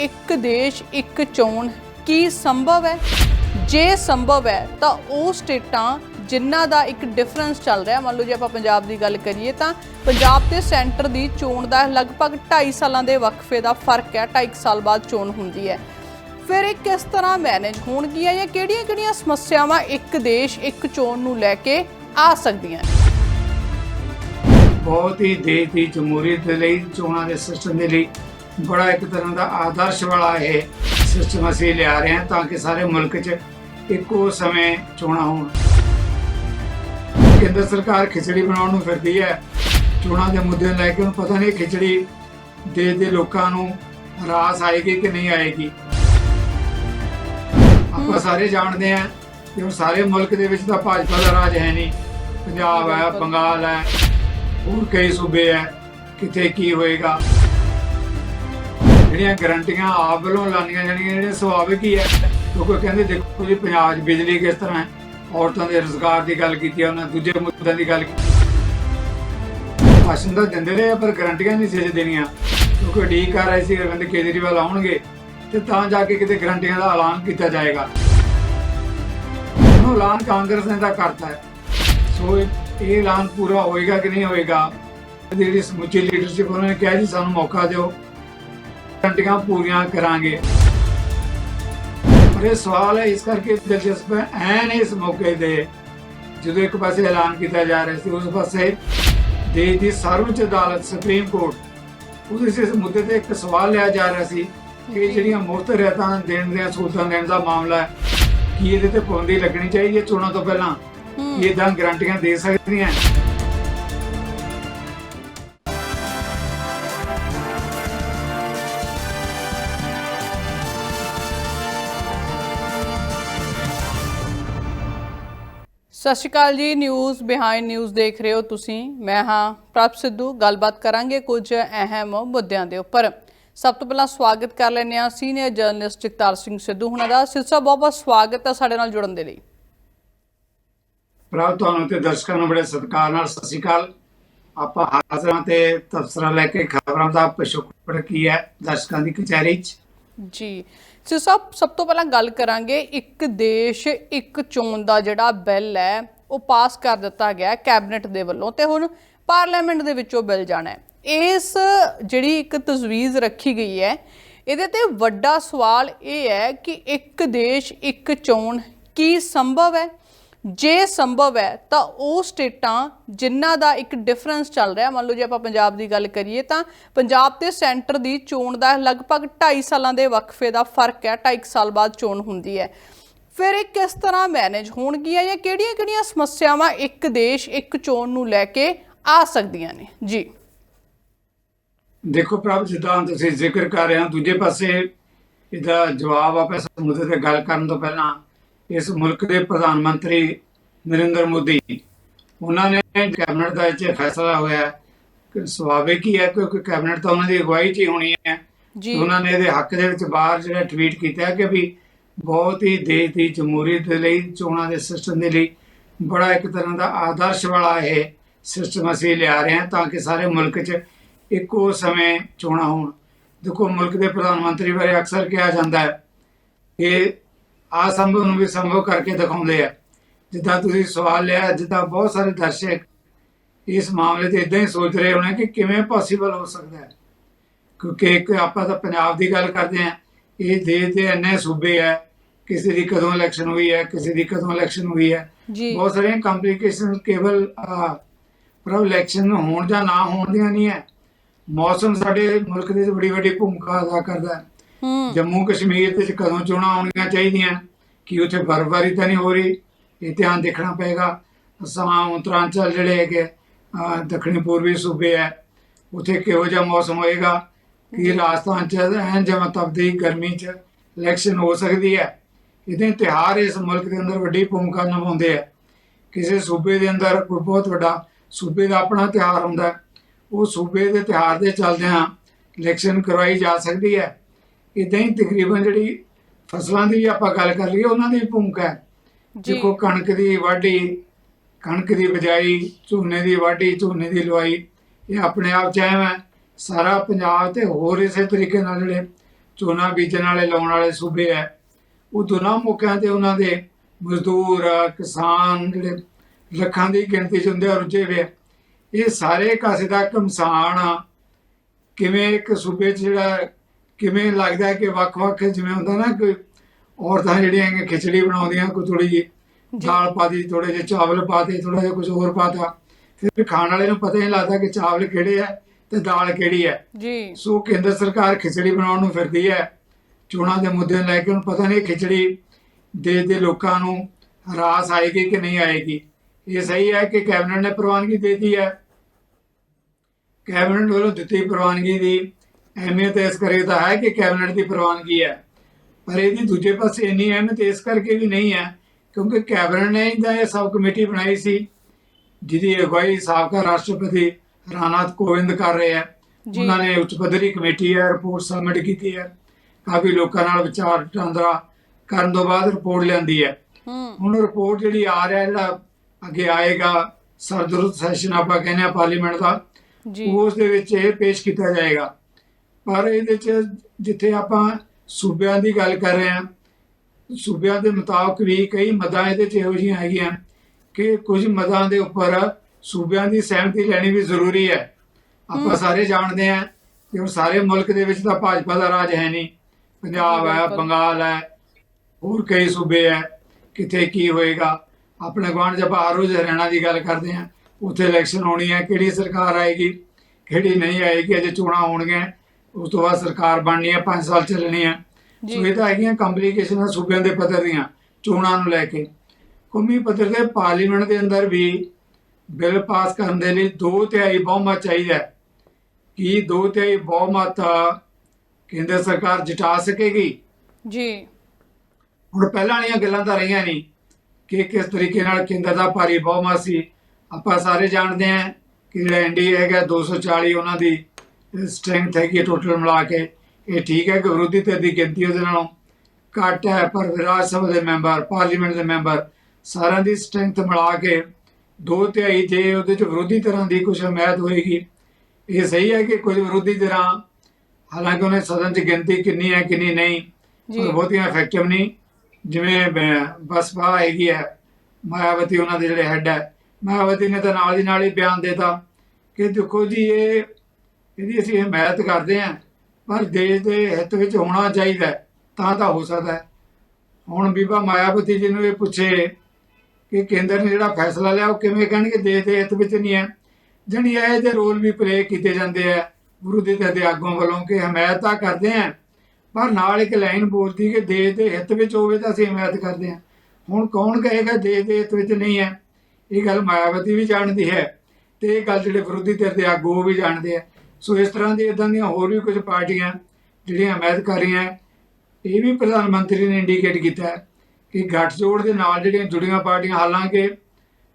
ਇੱਕ ਦੇਸ਼, ਇੱਕ ਚੋਣ, ਕੀ ਸੰਭਵ ਹੈ? ਜੇ ਸੰਭਵ ਹੈ, ਤਾਂ ਉਹ ਸਟੇਟਾਂ ਜਿਨ੍ਹਾਂ ਦਾ ਇੱਕ ਡਿਫਰੈਂਸ ਚੱਲ ਰਿਹਾ, ਮੰਨ ਲਓ ਜੇ ਆਪਾਂ ਪੰਜਾਬ ਦੀ ਗੱਲ ਕਰੀਏ ਤਾਂ, ਪੰਜਾਬ ਤੇ ਸੈਂਟਰ ਦੀ ਚੋਣ ਦਾ ਲਗਭਗ 2.5 ਸਾਲਾਂ ਦੇ ਵਕਫੇ ਦਾ ਫ਼ਰਕ ਹੈ 2.5 ਸਾਲ ਬਾਅਦ ਚੋਣ ਹੁੰਦੀ ਹੈ। ਫਿਰ ਇਹ ਕਿਸ ਤਰ੍ਹਾਂ ਮੈਨੇਜ ਹੋਣਗੀਆਂ ਜਾਂ ਕਿਹੜੀਆਂ-ਕਿਹੜੀਆਂ ਸਮੱਸਿਆਵਾਂ ਇੱਕ ਦੇਸ਼, ਇੱਕ ਚੋਣ ਨੂੰ ਲੈ ਕੇ ਆ ਸਕਦੀਆਂ ਬਹੁਤ ਹੀ ਦੇਸ਼ ਦੀ ਜਮਹੂਰੀਅਤ ਦੇ ਲਈ, ਚੋਣਾਂ ਦੇ ਸਿਸਟਮ ਦੇ ਲਈ ਬੜਾ ਇੱਕ ਤਰ੍ਹਾਂ ਦਾ ਆਦਰਸ਼ ਵਾਲਾ ਇਹ ਸਿਸਟਮ ਅਸੀਂ ਲਿਆ ਰਹੇ ਹਾਂ ਤਾਂ ਕਿ ਸਾਰੇ ਮੁਲਕ 'ਚ ਇੱਕੋ ਸਮੇਂ ਚੋਣਾਂ ਹੋਣ। ਕੇਂਦਰ ਸਰਕਾਰ ਖਿਚੜੀ ਬਣਾਉਣ ਨੂੰ ਫਿਰਦੀ ਹੈ। ਚੋਣਾਂ ਦੇ ਮੁੱਦੇ ਲੈ ਕੇ ਉਹਨੂੰ ਪਤਾ ਨਹੀਂ ਖਿਚੜੀ ਦੇਸ਼ ਦੇ ਲੋਕਾਂ ਨੂੰ ਰਾਸ ਆਏਗੀ ਕਿ ਨਹੀਂ ਆਏਗੀ। ਆਪਾਂ ਸਾਰੇ ਜਾਣਦੇ ਹਾਂ ਕਿ ਹੁਣ ਸਾਰੇ ਮੁਲਕ ਦੇ ਵਿੱਚ ਤਾਂ ਭਾਜਪਾ ਦਾ ਰਾਜ ਹੈ ਨਹੀਂ। ਪੰਜਾਬ ਹੈ ਬੰਗਾਲ ਹੈ ਹੋਰ ਕਈ ਸੂਬੇ ਹੈ। ਕਿਤੇ ਕੀ ਹੋਏਗਾ? ਜਿਹੜੀਆਂ ਗਰੰਟੀਆਂ ਆਪ ਵੱਲੋਂ ਲਾਣੀਆਂ ਜਾਣੀਆਂ ਜਿਹੜੇ ਸੁਭਾਵਿਕ ਹੀ ਹੈ। ਕਿਉਂਕਿ ਕਹਿੰਦੇ, ਦੇਖੋ ਜੀ, ਪੰਜਾਬ 'ਚ ਬਿਜਲੀ ਕਿਸ ਤਰ੍ਹਾਂ ਹੈ? ਔਰਤਾਂ ਦੇ ਰੁਜ਼ਗਾਰ ਦੀ ਗੱਲ ਕੀਤੀ ਉਹਨਾਂ ਦੂਜੇ ਮੁੱਦਿਆਂ ਦੀ ਗੱਲ ਕੀਤੀ। ਭਾਸ਼ਣ ਤਾਂ ਦਿੰਦੇ ਰਹੇ ਪਰ ਗਰੰਟੀਆਂ ਨਹੀਂ ਸੀ ਦੇਣੀਆਂ। ਕਿਉਂਕਿ ਡੀਕ ਕਰ ਰਹੇ ਸੀ, ਅਰਵਿੰਦ ਕੇਜਰੀਵਾਲ ਆਉਣਗੇ, ਤੇ ਤਾਂ ਜਾ ਕੇ ਕਿਤੇ ਗਰੰਟੀਆਂ ਦਾ ਐਲਾਨ ਕੀਤਾ ਜਾਏਗਾ। ਉਹਨੂੰ ਐਲਾਨ ਕਾਂਗਰਸ ਨੇ ਤਾਂ ਕਰਤਾ ਹੈ। ਸੋ ਇਹ ਐਲਾਨ ਪੂਰਾ ਹੋਏਗਾ ਕਿ ਨਹੀਂ ਹੋਏਗਾ? ਜਿਹੜੀ ਸਮੁੱਚੀ ਲੀਡਰਸ਼ਿਪ ਉਹਨਾਂ ਨੇ ਕਿਹਾ ਜੀ ਸਾਨੂੰ ਮੌਕਾ ਦਿਓ। ਗਰੰਟੀਆਂ ਪੂਰੀਆਂ ਕਰਾਂਗੇ। ਪਰ ਇਹ ਸਵਾਲ ਹੈ ਇਸ ਕਰਕੇ ਦਿਲਚਸਪ ਹੈ ਐਨ ਇਸ ਮੌਕੇ ਦੇ ਜਦੋਂ ਇੱਕ ਪਾਸੇ ਐਲਾਨ ਕੀਤਾ ਜਾ ਰਿਹਾ ਸੀ ਉਸ ਪਾਸੇ ਦੇਸ਼ ਦੀ ਸਰਵਉੱਚ ਅਦਾਲਤ ਸੁਪਰੀਮ ਕੋਰਟ ਉਹਦੇ ਇਸ ਮੁੱਦੇ ਤੇ ਇੱਕ ਸਵਾਲ ਲਿਆ ਜਾ ਰਿਹਾ ਸੀ ਕਿ ਜਿਹੜੀਆਂ ਮੁਫਤ ਰਹਿਤਾਂ ਦੇਣ ਦੀਆਂ ਸਹੂਲਤਾਂ ਦੇਣ ਦਾ ਮਾਮਲਾ ਹੈ ਕੀ ਇਹਦੇ ਤੇ ਪਾਬੰਦੀ ਲੱਗਣੀ ਚਾਹੀਦੀ ਹੈ ਚੋਣਾਂ ਤੋਂ ਪਹਿਲਾਂ। ਇਹ ਤਾਂ ਗਰੰਟੀਆਂ ਦੇ ਸਕਦੀਆਂ? ਸਤਿ ਸ਼੍ਰੀ ਅਕਾਲ ਜੀ ਨਿਊਜ਼ ਬਿਹਾਈਂਡ ਨਿਊਜ਼ ਦੇਖ ਰਹੇ ਹੋ ਤੁਸੀਂ। ਮੈਂ ਹਾਂ ਪ੍ਰਭ ਸਿੱਧੂ ਗੱਲਬਾਤ ਕਰਾਂਗੇ ਕੁਝ ਅਹਿਮ ਮੁੱਦਿਆਂ ਦੇ ਉੱਪਰ। ਸਭ ਤੋਂ ਪਹਿਲਾਂ ਸਵਾਗਤ ਕਰ ਲੈਂਦੇ ਹਾਂ ਸੀਨੀਅਰ ਜਰਨਲਿਸਟ ਜਗਤਾਰ ਸਿੰਘ ਸਿੱਧੂ ਹੁਣਾਂ ਦਾ। ਸਿਰਸਾ ਬਹੁਤ ਬਹੁਤ ਸਵਾਗਤ ਹੈ ਸਾਡੇ ਨਾਲ ਜੁੜਨ ਦੇ ਲਈ। ਪ੍ਰਭ ਤੁਹਾਨੂੰ ਤੇ ਦਰਸ਼ਕਾਂ ਨੂੰ ਬੜੇ ਸਤਿਕਾਰ ਨਾਲ ਸਤਿ ਸ਼੍ਰੀ ਅਕਾਲ। ਆਪਾਂ ਹਾਜ਼ਰਾਂ ਤੇ ਤਬਸਰਾ ਲੈ ਕੇ ਖਬਰਾਂ ਦਾ ਪਿਛੋਕੜ ਕੀ ਹੈ ਦਰਸ਼ਕਾਂ ਦੀ ਕਚਹਿਰੀ 'ਚ? ਜੀ। ਸੋ ਸਭ ਸਭ ਤੋਂ ਪਹਿਲਾਂ ਗੱਲ ਕਰਾਂਗੇ ਇੱਕ ਦੇਸ਼, ਇੱਕ ਚੋਣ ਦਾ ਜਿਹੜਾ ਬਿੱਲ ਹੈ, ਉਹ ਪਾਸ ਕਰ ਦਿੱਤਾ ਗਿਆ ਕੈਬਨਿਟ ਦੇ ਵੱਲੋਂ ਤੇ ਹੁਣ ਪਾਰਲੀਮੈਂਟ ਦੇ ਵਿੱਚੋਂ ਬਿੱਲ ਜਾਣਾ ਹੈ। ਇਸ ਜਿਹੜੀ ਇੱਕ ਤਜਵੀਜ਼ ਰੱਖੀ ਗਈ ਹੈ, ਇਹਦੇ ਤੇ ਵੱਡਾ ਸਵਾਲ ਇਹ ਹੈ ਕਿ ਇੱਕ ਦੇਸ਼, ਇੱਕ ਚੋਣ ਕੀ ਸੰਭਵ ਹੈ? ਜੇ ਸੰਭਵ ਹੈ ਤਾਂ ਉਹ ਸਟੇਟਾਂ ਜਿਨ੍ਹਾਂ ਦਾ ਇੱਕ ਡਿਫਰੈਂਸ ਚੱਲ ਰਿਹਾ, ਮੰਨ ਲਓ ਜੇ ਆਪਾਂ ਪੰਜਾਬ ਦੀ ਗੱਲ ਕਰੀਏ ਤਾਂ ਪੰਜਾਬ ਤੇ ਸੈਂਟਰ ਦੀ ਚੋਣ ਦਾ ਲਗਭਗ 2.5 ਸਾਲਾਂ ਦੇ ਵਕਫੇ ਦਾ ਫ਼ਰਕ ਹੈ 2.5 ਸਾਲ ਬਾਅਦ ਚੋਣ ਹੁੰਦੀ ਹੈ। ਫਿਰ ਇਹ ਕਿਸ ਤਰ੍ਹਾਂ ਮੈਨੇਜ ਹੋਣਗੀਆਂ ਜਾਂ ਕਿਹੜੀਆਂ-ਕਿਹੜੀਆਂ ਸਮੱਸਿਆਵਾਂ ਇੱਕ ਦੇਸ਼ ਇੱਕ ਚੋਣ ਨੂੰ ਲੈ ਕੇ ਆ ਸਕਦੀਆਂ ਨੇ? ਜੀ। ਦੇਖੋ ਪ੍ਰਭ ਜਿੱਦਾਂ ਤੁਸੀਂ ਜ਼ਿਕਰ ਕਰ ਰਹੇ ਹੋ। ਦੂਜੇ ਪਾਸੇ ਇਹਦਾ ਜਵਾਬ ਆਪਾਂ ਇਸ ਮੁੱਦੇ ਤੇ ਗੱਲ ਕਰਨ ਤੋਂ ਪਹਿਲਾਂ ਇਸ ਮੁਲਕ ਦੇ ਪ੍ਰਧਾਨ ਮੰਤਰੀ ਨਰਿੰਦਰ ਮੋਦੀ। ਉਹਨਾਂ ਨੇ ਕੈਬਨਿਟ ਦਾ ਇਹ ਫੈਸਲਾ ਹੋਇਆ ਕਿ ਸੁਭਾਵਿਕ ਹੀ ਹੈ ਕਿਉਂਕਿ ਕੈਬਨਿਟ ਤਾਂ ਉਹਨਾਂ ਦੀ ਅਗਵਾਈ 'ਚ ਹੀ ਹੋਣੀ ਹੈ। ਜੀ। ਉਹਨਾਂ ਨੇ ਇਹਦੇ ਹੱਕ ਦੇ ਵਿੱਚ ਬਾਹਰ ਜਿਹੜਾ ਟਵੀਟ ਕੀਤਾ ਕਿ ਵੀ ਬਹੁਤ ਹੀ ਦੇਸ਼ ਦੀ ਜਮਹੂਰੀਅਤ ਦੇ ਲਈ ਚੋਣਾਂ ਦੇ ਸਿਸਟਮ ਦੇ ਲਈ ਬੜਾ ਇੱਕ ਤਰ੍ਹਾਂ ਦਾ ਆਦਰਸ਼ ਵਾਲਾ ਇਹ ਸਿਸਟਮ ਅਸੀਂ ਲਿਆ ਰਹੇ ਹਾਂ ਤਾਂ ਕਿ ਸਾਰੇ ਮੁਲਕ 'ਚ ਇੱਕੋ ਸਮੇਂ ਚੋਣਾਂ ਹੋਣ। ਦੇਖੋ ਮੁਲਕ ਦੇ ਪ੍ਰਧਾਨ ਮੰਤਰੀ ਬਾਰੇ ਅਕਸਰ ਕਿਹਾ ਜਾਂਦਾ ਹੈ ਕਿ ਅਸੰਭਵ ਨੂੰ ਵੀ ਸੰਭਵ ਕਰਕੇ ਦਿਖਾਉਂਦੇ ਆ। ਜਿੱਦਾਂ ਤੁਸੀਂ ਸਵਾਲ ਲਿਆ ਜਿੱਦਾਂ ਬਹੁਤ ਸਾਰੇ ਦਰਸ਼ਕ ਇਸ ਮਾਮਲੇ ਤੇ ਇਦਾਂ ਹੀ ਸੋਚ ਰਹੇ ਹੋਣੇ ਕਿ ਕਿਵੇਂ ਪੋਸੀਬਲ ਹੋ ਸਕਦਾ ਹੈ। ਕਿਉਂਕਿ ਇੱਕ ਆਪਾਂ ਤਾਂ ਪੰਜਾਬ ਦੀ ਗੱਲ ਕਰਦੇ ਹਾਂ ਇਹ ਦੇਸ਼ ਦੇ ਇੰਨੇ ਸੂਬੇ ਹੈ ਕਿਸੇ ਦੀ ਕਦੋਂ ਇਲੈਕਸ਼ਨ ਹੋਈ ਹੈ ਕਿਸੇ ਦੀ ਕਦੋਂ ਇਲੈਕਸ਼ਨ ਹੋਈ ਹੈ। ਬਹੁਤ ਸਾਰੀਆਂ ਕੰਪਲਿਕੇਸ਼ਨ ਕੇਵਲ ਪਰ ਇਲੈਕਸ਼ਨ ਹੋਣ ਜਾਂ ਨਾ ਹੋਣ ਦੀਆਂ ਨਹੀਂ ਹੈ। ਮੌਸਮ ਸਾਡੇ ਮੁਲਕ ਦੇ ਬੜੀ ਵੱਡੀ ਭੂਮਿਕਾ ਅਦਾ ਕਰਦਾ ਹੂੰ। ਜੰਮੂ ਕਸ਼ਮੀਰ ਵਿੱਚ ਕਦੋਂ ਚੋਣਾਂ ਹੋਣੀਆਂ ਚਾਹੀਦੀਆਂ? ਕਿ ਉੱਥੇ ਬਰਫ਼ਬਾਰੀ ਤਾਂ ਨਹੀਂ ਹੋ ਰਹੀ? ਇਹ ਧਿਆਨ ਦੇਖਣਾ ਪਏਗਾ। ਅਸਾਮ ਉੱਤਰਾਂਚਲ ਜਿਹੜੇ ਹੈਗੇ ਦੱਖਣੀ ਪੂਰਬੀ ਸੂਬੇ ਹੈ ਉੱਥੇ ਕਿਹੋ ਜਿਹਾ ਮੌਸਮ ਹੋਏਗਾ? ਕਿ ਰਾਜਸਥਾਨ ਚ ਐਨ ਜਮਾ ਤਪਦੀ ਗਰਮੀ ਚ ਇਲੈਕਸ਼ਨ ਹੋ ਸਕਦੀ ਹੈ? ਇਹਦੇ ਤਿਉਹਾਰ ਇਸ ਮੁਲਕ ਦੇ ਅੰਦਰ ਵੱਡੀ ਭੂਮਿਕਾ ਨਿਭਾਉਂਦੇ ਆ। ਕਿਸੇ ਸੂਬੇ ਦੇ ਅੰਦਰ ਕੋਈ ਬਹੁਤ ਵੱਡਾ ਸੂਬੇ ਦਾ ਆਪਣਾ ਤਿਉਹਾਰ ਹੁੰਦਾ ਉਹ ਸੂਬੇ ਦੇ ਤਿਉਹਾਰ ਦੇ ਚੱਲਦਿਆਂ ਇਲੈਕਸ਼ਨ ਕਰਵਾਈ ਜਾ ਸਕਦੀ ਹੈ। ਇਦਾਂ ਹੀ ਤਕਰੀਬਨ ਜਿਹੜੀ ਫਸਲਾਂ ਦੀ ਆਪਾਂ ਗੱਲ ਕਰ ਲਈਏ ਉਹਨਾਂ ਦੀ ਭੂਮਿਕਾ ਹੈ ਦੇਖੋ ਕਣਕ ਦੀ ਵਾਢੀ ਕਣਕ ਦੀ ਬਜਾਈ ਝੋਨੇ ਦੀ ਵਾਢੀ ਝੋਨੇ ਦੀ ਲਵਾਈ ਇਹ ਆਪਣੇ ਆਪ ਚ ਐਵੇਂ ਹੈ। ਸਾਰਾ ਪੰਜਾਬ ਤੇ ਹੋਰ ਇਸੇ ਤਰੀਕੇ ਨਾਲ ਜਿਹੜੇ ਝੋਨਾ ਬੀਜਣ ਵਾਲੇ ਲਾਉਣ ਵਾਲੇ ਸੂਬੇ ਹੈ ਉਹ ਦੋਨਾਂ ਮੌਕਿਆਂ ਤੇ ਉਹਨਾਂ ਦੇ ਮਜ਼ਦੂਰ ਕਿਸਾਨ ਜਿਹੜੇ ਲੱਖਾਂ ਦੀ ਗਿਣਤੀ ਚ ਹੁੰਦੇ ਆ ਰੁੱਝੇ ਹੋਏ। ਇਹ ਸਾਰੇ ਕਾਸੇ ਦਾ ਕਮਸਾਨ ਕਿਵੇਂ ਇੱਕ ਸੂਬੇ 'ਚ ਜਿਹੜਾ ਕਿਵੇਂ ਲੱਗਦਾ ਹੈ ਕਿ ਵੱਖ-ਵੱਖ ਜਿਵੇਂ ਹੁੰਦਾ ਨਾ ਕਿ ਔਰਤਾਂ ਜਿਹੜੀਆਂ ਹੈਗੀਆਂ ਖਿਚੜੀ ਬਣਾਉਂਦੀਆਂ ਕੋਈ ਥੋੜੀ ਜਿਹੀ ਦਾਲ ਪਾਦੀ ਥੋੜੇ ਜਿਹੇ ਚਾਵਲ ਪਾਤੇ ਥੋੜਾ ਜਿਹਾ ਕੁਝ ਹੋਰ ਪਾਤਾ ਫਿਰ ਖਾਣ ਵਾਲੇ ਨੂੰ ਪਤਾ ਹੀ ਲੱਗਦਾ ਕਿ ਚਾਵਲ ਕਿਹੜੇ ਆ ਤੇ ਦਾਲ ਕਿਹੜੀ ਹੈ। ਜੀ। ਸੋ ਕੇਂਦਰ ਸਰਕਾਰ ਖਿਚੜੀ ਬਣਾਉਣ ਨੂੰ ਫਿਰਦੀ ਹੈ। ਚੋਣਾਂ ਦੇ ਮੁੱਦੇ ਨੂੰ ਲੈ ਕੇ ਉਹਨੂੰ ਪਤਾ ਨਹੀਂ ਖਿਚੜੀ ਦੇਸ਼ ਦੇ ਲੋਕਾਂ ਨੂੰ ਰਾਸ ਆਏਗੀ ਕਿ ਨਹੀਂ ਆਏਗੀ। ਇਹ ਸਹੀ ਹੈ ਕਿ ਕੈਬਨਿਟ ਨੇ ਪ੍ਰਵਾਨਗੀ ਦੇ ਦਿੱਤੀ ਹੈ। ਕੈਬਨਿਟ ਵੱਲੋਂ ਦਿੱਤੀ ਪ੍ਰਵਾਨਗੀ ਦੀ ਅਹਿਮੀਅਤ ਇਸ ਕਰਕੇ ਤਾਂ ਹੈ ਕਿ ਕੈਬਨਿਟ ਦੀ ਪ੍ਰਵਾਨਗੀ ਹੈ। ਪਰ ਇਹਦੀ ਦੂਜੇ ਪਾਸੇ ਇੰਨੀ ਅਹਿਮੀਅਤ ਇਸ ਕਰਕੇ ਵੀ ਨਹੀਂ ਹੈ ਕਿਉਂਕਿ ਕੈਬਨਿਟ ਨੇ ਇਹਦਾ ਇਹ ਸਬ ਕਮੇਟੀ ਬਣਾਈ ਸੀ ਜਿਹਦੀ ਅਗਵਾਈ ਸਾਬਕਾ ਰਾਸ਼ਟਰਪਤੀ ਰਾਮਨਾਥ ਕੋਵਿੰਦ ਕਰ ਰਹੇ ਹੈ। ਉਹਨਾਂ ਨੇ ਉੱਚ ਪੱਧਰੀ ਕਮੇਟੀ ਹੈ ਰਿਪੋਰਟ ਸਬਮਿਟ ਕੀਤੀ ਹੈ। ਕਾਫੀ ਲੋਕਾਂ ਨਾਲ ਵਿਚਾਰ ਵਟਾਂਦਰਾ ਕਰਨ ਤੋਂ ਬਾਅਦ ਰਿਪੋਰਟ ਲਿਆਂਦੀ ਹੈ। ਹੁਣ ਰਿਪੋਰਟ ਜਿਹੜੀ ਆ ਰਿਹਾ ਜਿਹੜਾ ਅੱਗੇ ਆਏਗਾ ਸਰਦਰੁਤ ਸੈਸ਼ਨ ਆਪਾਂ ਕਹਿੰਦੇ ਆ ਪਾਰਲੀਮੈਂਟ ਦਾ ਉਸ ਦੇ ਵਿੱਚ ਇਹ ਪੇਸ਼ ਕੀਤਾ ਜਾਏਗਾ। ਪਰ ਇਹਦੇ ਚ ਜਿੱਥੇ ਆਪਾਂ ਸੂਬਿਆਂ ਦੀ ਗੱਲ ਕਰ ਰਹੇ ਹਾਂ ਸੂਬਿਆਂ ਦੇ ਮੁਤਾਬਕ ਵੀ ਕਈ ਮਦਾਂ ਇਹਦੇ ਚ ਇਹੋ ਜਿਹੀਆਂ ਹੈਗੀਆਂ ਕਿ ਕੁਝ ਮਦਾਂ ਦੇ ਉੱਪਰ ਸੂਬਿਆਂ ਦੀ ਸਹਿਮਤੀ ਲੈਣੀ ਵੀ ਜ਼ਰੂਰੀ ਹੈ। ਆਪਾਂ ਸਾਰੇ ਜਾਣਦੇ ਹਾਂ ਕਿ ਹੁਣ ਸਾਰੇ ਮੁਲਕ ਦੇ ਵਿੱਚ ਤਾਂ ਭਾਜਪਾ ਦਾ ਰਾਜ ਹੈ ਨਹੀਂ। ਪੰਜਾਬ ਹੈ। ਬੰਗਾਲ ਹੈ ਹੋਰ ਕਈ ਸੂਬੇ ਹੈ ਕਿੱਥੇ ਕੀ ਹੋਏਗਾ। ਆਪਣੇ ਚ ਆਪਾਂ ਹਰ ਰੋਜ਼ ਹਰਿਆਣਾ ਦੀ ਗੱਲ ਕਰਦੇ ਹਾਂ। ਉੱਥੇ ਇਲੈਕਸ਼ਨ ਹੋਣੀ ਹੈ ਕਿਹੜੀ ਸਰਕਾਰ ਆਏਗੀ ਕਿਹੜੀ ਨਹੀਂ ਆਏਗੀ ਅਜੇ ਚੋਣਾਂ ਹੋਣਗੀਆਂ। ਉਸ ਤੋਂ ਬਾਅਦ ਸਰਕਾਰ ਬਣਨੀ ਹੈ 5 ਸਾਲ ਚੱਲਣੀ ਹੈ। ਸੋ ਇਹ ਤਾਂ ਹੈਗੀਆਂ ਕੰਪਲਿਕੇਸ਼ਨਾਂ ਸੂਬਿਆਂ ਦੇ ਪੱਧਰ ਦੀਆਂ ਚੋਣਾਂ ਨੂੰ ਲੈ ਕੇ। ਕੌਮੀ ਪੱਧਰ ਦੇ ਪਾਰਲੀਮੈਂਟ ਦੇ ਅੰਦਰ ਵੀ ਬਿੱਲ ਪਾਸ ਕਰਨ ਦੇ ਲਈ ਦੋ ਤਿਹਾਈ ਬਹੁਮਤ ਚਾਹੀਦਾ ਹੈ। ਕੀ ਦੋ ਤਿਹਾਈ ਬਹੁਮਤ ਕੇਂਦਰ ਸਰਕਾਰ ਜਿਤਾ ਸਕੇਗੀ? ਜੀ। ਹੁਣ ਪਹਿਲਾਂ ਵਾਲੀਆਂ ਗੱਲਾਂ ਤਾਂ ਰਹੀਆਂ ਨਹੀਂ ਕਿ ਕਿਸ ਤਰੀਕੇ ਨਾਲ ਕੇਂਦਰ ਦਾ ਭਾਰੀ ਬਹੁਮਤ ਸੀ। ਆਪਾਂ ਸਾਰੇ ਜਾਣਦੇ ਹਾਂ ਕਿ ਜਿਹੜਾ ਐਨਡੀਏ ਹੈਗਾ 240 ਉਹਨਾਂ ਦੀ ਸਟਰੈਂਥ ਹੈਗੀ ਟੋਟਲ ਮਿਲਾ ਕੇ ਇਹ ਠੀਕ ਹੈ ਕਿ ਵਿਰੋਧੀ ਧਿਰ ਦੀ ਗਿਣਤੀ ਉਹਦੇ ਨਾਲੋਂ ਘੱਟ ਹੈ ਪਰ ਰਾਜ ਸਭਾ ਦੇ ਮੈਂਬਰ ਪਾਰਲੀਮੈਂਟ ਦੇ ਮੈਂਬਰ ਸਾਰਿਆਂ ਦੀ ਸਟਰੈਂਥ ਮਿਲਾ ਕੇ ਦੋ ਤਿਹਾਈ ਜੇ ਉਹਦੇ ਚ ਵਿਰੋਧੀ ਧਿਰਾਂ ਦੀ ਕੁਝ ਹਮਾਇਤ ਹੋਏਗੀ ਇਹ ਸਹੀ ਹੈ ਕਿ ਕੁਝ ਵਿਰੋਧੀ ਧਿਰਾਂ ਹਾਲਾਂਕਿ ਉਹਨੇ ਸਦਨ ਚ ਗਿਣਤੀ ਕਿੰਨੀ ਹੈ ਕਿੰਨੀ ਨਹੀਂ। ਪਰ ਬਹੁਤੀਆਂ ਇਫੈਕਟਿਵ ਨਹੀਂ ਜਿਵੇਂ ਬਸਪਾ ਹੈਗੀ ਹੈ ਮਾਇਆਵਤੀ ਉਹਨਾਂ ਦੇ ਜਿਹੜੇ ਹੈੱਡ ਹੈ ਮਾਇਆਵਤੀ ਨੇ ਤਾਂ ਨਾਲ ਦੀ ਨਾਲ ਹੀ ਬਿਆਨ ਦੇਤਾ ਕਿ ਦੇਖੋ ਜੀ ਇਹ ਇਹਦੀ ਅਸੀਂ ਹਮਾਇਤ ਕਰਦੇ ਹਾਂ, ਪਰ ਦੇਸ਼ ਦੇ ਹਿੱਤ ਵਿੱਚ ਹੋਣਾ ਚਾਹੀਦਾ ਤਾਂ ਤਾਂ ਹੋ ਸਕਦਾ ਹੈ। ਹੁਣ ਬੀਬਾ ਮਾਇਆਵਤੀ ਜੀ ਨੂੰ ਇਹ ਪੁੱਛੇ ਕਿ ਕੇਂਦਰ ਨੇ ਜਿਹੜਾ ਫੈਸਲਾ ਲਿਆ, ਉਹ ਕਿਵੇਂ ਕਹਿਣਗੇ? ਦੇਸ਼ ਦੇ ਹਿੱਤ ਵਿੱਚ ਨਹੀਂ ਹੈ। ਜਣੀ ਇਹ ਦੇ ਰੋਲ ਵੀ ਪਲੇ ਕੀਤੇ ਜਾਂਦੇ ਆ ਵਿਰੋਧੀ ਧਿਰ ਦੇ ਆਗੂਆਂ ਵੱਲੋਂ ਕਿ ਹਮਾਇਤ ਤਾਂ ਕਰਦੇ ਆ ਪਰ ਨਾਲ ਇੱਕ ਲਾਈਨ ਬੋਲਦੀ ਕਿ ਦੇਸ਼ ਦੇ ਹਿੱਤ ਵਿੱਚ ਹੋਵੇ ਤਾਂ ਅਸੀਂ ਹਮਾਇਤ ਕਰਦੇ ਹਾਂ। ਹੁਣ ਕੌਣ ਕਹੇਗਾ ਦੇਸ਼ ਦੇ ਹਿੱਤ ਵਿੱਚ ਨਹੀਂ ਹੈ? ਇਹ ਗੱਲ ਮਾਇਆਵਤੀ ਵੀ ਜਾਣਦੀ ਹੈ ਤੇ ਇਹ ਗੱਲ ਜਿਹੜੇ ਵਿਰੋਧੀ ਧਿਰ ਦੇ ਆਗੂ ਉਹ ਵੀ ਜਾਣਦੇ ਆ। ਸੋ ਇਸ ਤਰ੍ਹਾਂ ਦੀ ਇਦਾਂ ਦੀਆਂ ਹੋਰ ਵੀ ਕੁਝ ਪਾਰਟੀਆਂ ਜਿਹੜੀਆਂ ਹਮਾਇਤ ਕਰ ਰਹੀਆਂ, ਇਹ ਵੀ ਪ੍ਰਧਾਨ ਮੰਤਰੀ ਨੇ ਇੰਡੀਕੇਟ ਕੀਤਾ ਕਿ ਗੱਠਜੋੜ ਦੇ ਨਾਲ ਜਿਹੜੀਆਂ ਜੁੜੀਆਂ ਪਾਰਟੀਆਂ, ਹਾਲਾਂਕਿ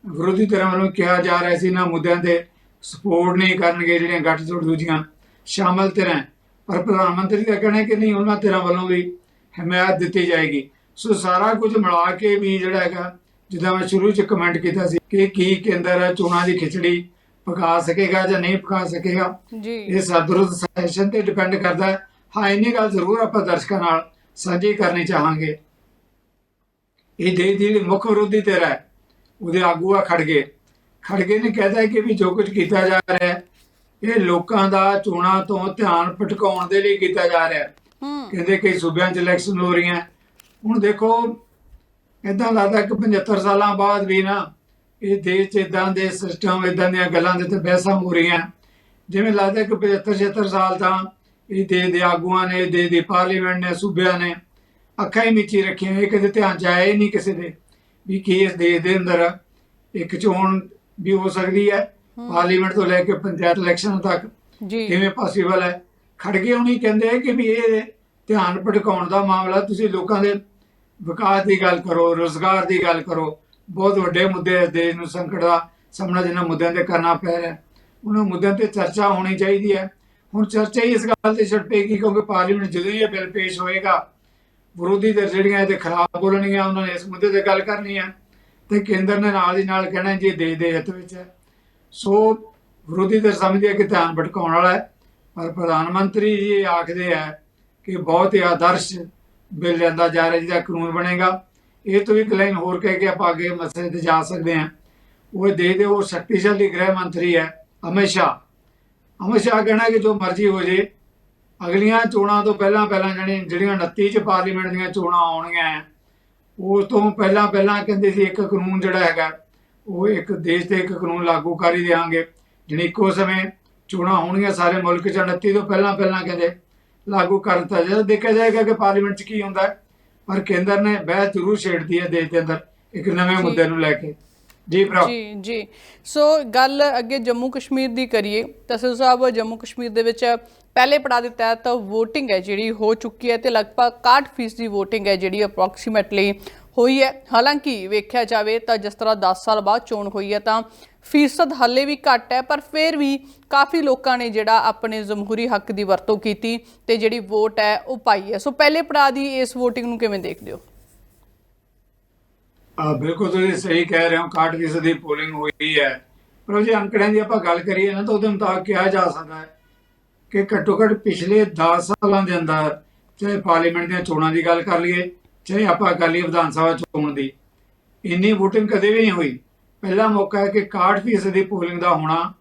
ਵਿਰੋਧੀ ਧਿਰਾਂ ਵੱਲੋਂ ਕਿਹਾ ਜਾ ਰਿਹਾ ਸੀ ਇਹਨਾਂ ਮੁੱਦਿਆਂ 'ਤੇ ਸਪੋਰਟ ਨਹੀਂ ਕਰਨਗੇ ਜਿਹੜੀਆਂ ਗੱਠਜੋੜ ਦੂਜੀਆਂ ਸ਼ਾਮਲ ਧਿਰਾਂ ਪਰ ਪ੍ਰਧਾਨ ਮੰਤਰੀ ਦਾ ਕਹਿਣਾ ਹੈ ਕਿ ਨਹੀਂ, ਉਹਨਾਂ ਧਿਰਾਂ ਵੱਲੋਂ ਵੀ ਹਮਾਇਤ ਦਿੱਤੀ ਜਾਏਗੀ। ਸੋ ਸਾਰਾ ਕੁਝ ਮਿਲਾ ਕੇ ਵੀ ਜਿਹੜਾ ਹੈਗਾ, ਜਿੱਦਾਂ ਮੈਂ ਸ਼ੁਰੂ ਚ ਕਮੈਂਟ ਕੀਤਾ ਸੀ ਕਿ ਕੀ ਕੇਂਦਰ ਚੋਣਾਂ ਦੀ ਖਿਚੜੀ ਪਕਾ ਸਕੇਗਾ ਜਾਂ ਨਹੀਂ ਪਕਾ ਸਕੇਗਾ ਜੀ। ਇਹ ਸਰਦਰੁਤ ਸੈਸ਼ਨ ਤੇ ਡਿਪੈਂਡ ਕਰਦਾ ਹੈ। ਹਾਂ ਇੰਨੀ ਗੱਲ ਜ਼ਰੂਰ ਆਪਾਂ ਦਰਸ਼ਕਾਂ ਨਾਲ ਸਾਂਝੀ ਕਰਨੀ ਚਾਹਾਂਗੇ। ਇਹ ਦੀ ਜਿਹੜੀ ਮੁੱਖ ਵਿਰੋਧੀ ਧਿਰ ਹੈ ਉਹਦੇ ਆਗੂ ਆ ਖੜਗੇ। ਖੜਗੇ ਨੇ ਕਹਿਦਾ ਕਿ ਵੀ ਜੋ ਕੁਝ ਕੀਤਾ ਜਾ ਰਿਹਾ ਹੈ ਇਹ ਲੋਕਾਂ ਦਾ ਚੋਣਾਂ ਤੋਂ ਧਿਆਨ ਭਟਕਾਉਣ ਦੇ ਲਈ ਕੀਤਾ ਜਾ ਰਿਹਾ ਹੈ। ਕਹਿੰਦੇ ਕਈ ਸੂਬਿਆਂ 'ਚ ਇਲੈਕਸ਼ਨ ਹੋ ਰਹੀਆਂ। ਹੁਣ ਦੇਖੋ ਇਦਾਂ ਲੱਗਦਾ ਕਿ 75 ਸਾਲਾਂ ਬਾਅਦ ਵੀ ਨਾ ਇਹ ਦੇਸ਼ 'ਚ ਇਦਾਂ ਦੇ ਸਿਸਟਮ ਇਦਾਂ ਦੀਆਂ ਗੱਲਾਂ ਦੇ ਤੇ ਬਹਿਸਾਂ ਹੋ ਰਹੀਆਂ। ਜਿਵੇਂ ਲੱਗਦਾ ਕਿ 75 76 ਸਾਲ ਤਾਂ ਇਹ ਦੇਸ਼ ਦੇ ਆਗੂਆਂ ਨੇ ਦੇਸ਼ ਦੀ ਪਾਰਲੀਮੈਂਟ ਨੇ ਸੂਬਿਆਂ ਨੇ ਅੱਖਾਂ ਹੀ ਮੀਚੀ ਰੱਖੀਆਂ ਇਹ ਕਦੇ ਧਿਆਨ 'ਚ ਆਇਆ ਹੀ ਨਹੀਂ ਕਿਸੇ ਦੇ ਵੀ ਕੀ ਇਸ ਦੇਸ਼ ਦੇ ਅੰਦਰ ਇੱਕ ਚੋਣ ਵੀ ਹੋ ਸਕਦੀ ਹੈ। ਪਾਰਲੀਮੈਂਟ ਤੋਂ ਲੈ ਕੇ ਪੰਚਾਇਤ ਇਲੈਕਸ਼ਨ ਤੱਕ ਜੀ। ਕਿਵੇਂ ਪੋਸੀਬਲ ਹੈ? ਖੜਗੇ ਹੁਣੀ ਕਹਿੰਦੇ ਆ ਕਿ ਵੀ ਇਹ ਧਿਆਨ ਭਟਕਾਉਣ ਦਾ ਮਾਮਲਾ ਤੁਸੀਂ ਲੋਕਾਂ ਦੇ ਵਿਕਾਸ ਦੀ ਗੱਲ ਕਰੋ ਰੋਜ਼ਗਾਰ ਦੀ ਗੱਲ ਕਰੋ। ਬਹੁਤ ਵੱਡੇ ਮੁੱਦੇ ਇਸ ਦੇਸ਼ ਨੂੰ ਸੰਕਟ ਦਾ ਸਾਹਮਣਾ ਜਿਨ੍ਹਾਂ ਮੁੱਦਿਆਂ ਤੇ ਕਰਨਾ ਪੈ ਰਿਹਾ ਉਹਨਾਂ ਮੁੱਦਿਆਂ ਤੇ ਚਰਚਾ ਹੋਣੀ ਚਾਹੀਦੀ ਹੈ। ਹੁਣ ਚਰਚਾ ਹੀ ਇਸ ਗੱਲ ਤੇ ਛੱਡ ਪਏਗੀ ਕਿਉਂਕਿ ਪਾਰਲੀਮੈਂਟ ਜਦੋਂ ਹੀ ਇਹ ਬਿੱਲ ਪੇਸ਼ ਹੋਏਗਾ, ਵਿਰੋਧੀ ਧਿਰ ਜਿਹੜੀਆਂ ਇਹਦੇ ਖਿਲਾਫ ਬੋਲਣਗੀਆਂ, ਉਹਨਾਂ ਨੇ ਇਸ ਮੁੱਦੇ ਤੇ ਗੱਲ ਕਰਨੀ ਹੈ ਤੇ ਕੇਂਦਰ ਨੇ ਨਾਲ ਦੀ ਨਾਲ ਕਹਿਣਾ ਜੀ ਇਹ ਦੇਸ਼ ਦੇ ਹਿੱਤ ਵਿੱਚ ਹੈ। ਸੋ ਵਿਰੋਧੀ ਧਿਰ ਸਮਝਦੇ ਕਿ ਧਿਆਨ ਭਟਕਾਉਣ ਵਾਲਾ ਹੈ, ਪਰ ਪ੍ਰਧਾਨ ਮੰਤਰੀ ਜੀ ਇਹ ਆਖਦੇ ਹੈ ਕਿ ਬਹੁਤ ਹੀ ਆਦਰਸ਼ ਬਿੱਲ ਲਿਆਂਦਾ ਜਾ ਰਿਹਾ ਜਿਹਦਾ ਕਾਨੂੰਨ ਬਣੇਗਾ। ਇਹ ਤੋਂ ਵੀ ਇੱਕ ਲਾਈਨ ਹੋਰ ਕਹਿ ਕੇ ਆਪਾਂ ਅੱਗੇ ਮਸਲੇ ਤੇ ਜਾ ਸਕਦੇ ਹਾਂ। ਉਹ ਦੇਸ਼ ਦੇ ਉਹ ਸ਼ਕਤੀਸ਼ਾਲੀ ਗ੍ਰਹਿ ਮੰਤਰੀ ਹੈ ਅਮਿਤ ਸ਼ਾਹ। ਅਮਿਤ ਸ਼ਾਹ ਕਹਿਣਾ ਕਿ ਜੋ ਮਰਜ਼ੀ ਹੋ ਜੇ ਅਗਲੀਆਂ ਚੋਣਾਂ ਤੋਂ ਪਹਿਲਾਂ ਪਹਿਲਾਂ ਜਾਣੀ ਜਿਹੜੀਆਂ 29 ਚ ਪਾਰਲੀਮੈਂਟ ਦੀਆਂ ਚੋਣਾਂ ਆਉਣਗੀਆਂ ਹੈ, ਉਸ ਤੋਂ ਪਹਿਲਾਂ ਪਹਿਲਾਂ ਕਹਿੰਦੇ ਸੀ ਇੱਕ ਕਾਨੂੰਨ ਜਿਹੜਾ ਹੈਗਾ ਉਹ ਇੱਕ ਦੇਸ਼ ਤੇ ਇੱਕ ਕਾਨੂੰਨ ਲਾਗੂ ਕਰ ਹੀ ਦੇਵਾਂਗੇ ਜਿਹੜੀ ਇੱਕੋ ਸਮੇਂ ਚੋਣਾਂ ਹੋਣਗੀਆਂ ਸਾਰੇ ਮੁਲਕ ਚ 29 ਤੋਂ ਪਹਿਲਾਂ ਪਹਿਲਾਂ ਕਹਿੰਦੇ ਲਾਗੂ ਕਰ ਦਿੱਤਾ ਜਾਏ। ਦੇਖਿਆ ਜਾਏਗਾ ਕਿ ਪਾਰਲੀਮੈਂਟ ਚ ਕੀ ਹੁੰਦਾ ਹੈ। ਪਰ ਕੇਂਦਰ ਨੇ ਬਹਿਸ ਜ਼ਰੂਰ ਛੇੜਦੀ ਹੈ ਦੇਸ਼ ਦੇ ਅੰਦਰ ਇੱਕ ਨਵੇਂ। ਮੁੱਦੇ ਨੂੰ ਲੈ ਕੇ। ਜੀ ਭਰਾ। ਜੀ ਜੀ। ਸੋ ਗੱਲ ਅੱਗੇ ਜੰਮੂ ਕਸ਼ਮੀਰ ਦੀ ਕਰੀਏ ਤਹਿਸੀਲ ਸਾਹਿਬ ਜੰਮੂ ਕਸ਼ਮੀਰ ਦੇ ਵਿੱਚ ਪਹਿਲੇ ਪੜਾਅ ਦੇ ਤਹਿਤ VOTING ਹੈ ਜਿਹੜੀ ਹੋ ਚੁੱਕੀ ਹੈ ਤੇ ਲਗਭਗ 61% ਦੀ VOTING ਹੈ ਜਿਹੜੀ ਅਪਰੋਕਸੀਮੇਟਲੀ ਹੋਈ ਹੈ। ਹਾਲਾਂਕਿ ਵੇਖਿਆ ਜਾਵੇ ਤਾਂ ਜਿਸ ਤਰ੍ਹਾਂ 10 ਸਾਲ ਬਾਅਦ ਚੋਣ ਹੋਈ ਹੈ ਤਾਂ ਫੀਸਦ ਹੱਲੇ ਵੀ ਘੱਟ ਹੈ, ਪਰ ਫਿਰ ਵੀ ਕਾਫੀ ਲੋਕਾਂ ਨੇ ਜਿਹੜਾ ਆਪਣੇ ਜਮਹੂਰੀ ਹੱਕ ਦੀ ਵਰਤੋਂ ਕੀਤੀ ਤੇ ਜਿਹੜੀ ਵੋਟ ਹੈ ਉਹ ਪਾਈ ਹੈ। ਸੋ ਪਹਿਲੇ ਪੜਾਅ ਦੀ ਇਸ VOTING ਨੂੰ ਕਿਵੇਂ ਦੇਖਦੇ ਹੋ? ਆ ਬਿਲਕੁਲ ਤੁਸੀਂ ਸਹੀ ਕਹਿ ਰਹੇ ਹੋ 61% ਦੀ ਪੋਲਿੰਗ ਹੋਈ ਹੈ। ਪਰ ਜੇ ਅੰਕੜਿਆਂ ਦੀ ਆਪਾਂ ਗੱਲ ਕਰੀਏ ਨਾ ਤਾਂ ਉਹਦੇ ਮੁਤਾਬਕ ਕਿਹਾ ਜਾ ਸਕਦਾ ਹੈ ਕਿ ਘੱਟੋ ਘੱਟ ਪਿਛਲੇ 10 ਸਾਲਾਂ ਦੇ ਅੰਦਰ ਚਾਹੇ ਪਾਰਲੀਮੈਂਟ ਦੀਆਂ ਚੋਣਾਂ ਦੀ ਗੱਲ ਕਰ ਲਈਏ ਚਾਹੇ ਆਪਾਂ ਲਈਏ ਵਿਧਾਨ ਸਭਾ ਚੋਣ ਦੀ ਇੰਨੀ VOTING ਕਦੇ ਵੀ ਨਹੀਂ ਹੋਈ। ਪਹਿਲਾ ਮੌਕਾ ਹੈ ਕਿ 61% ਦੀ ਪੋਲਿੰਗ ਦਾ ਹੋਣਾ।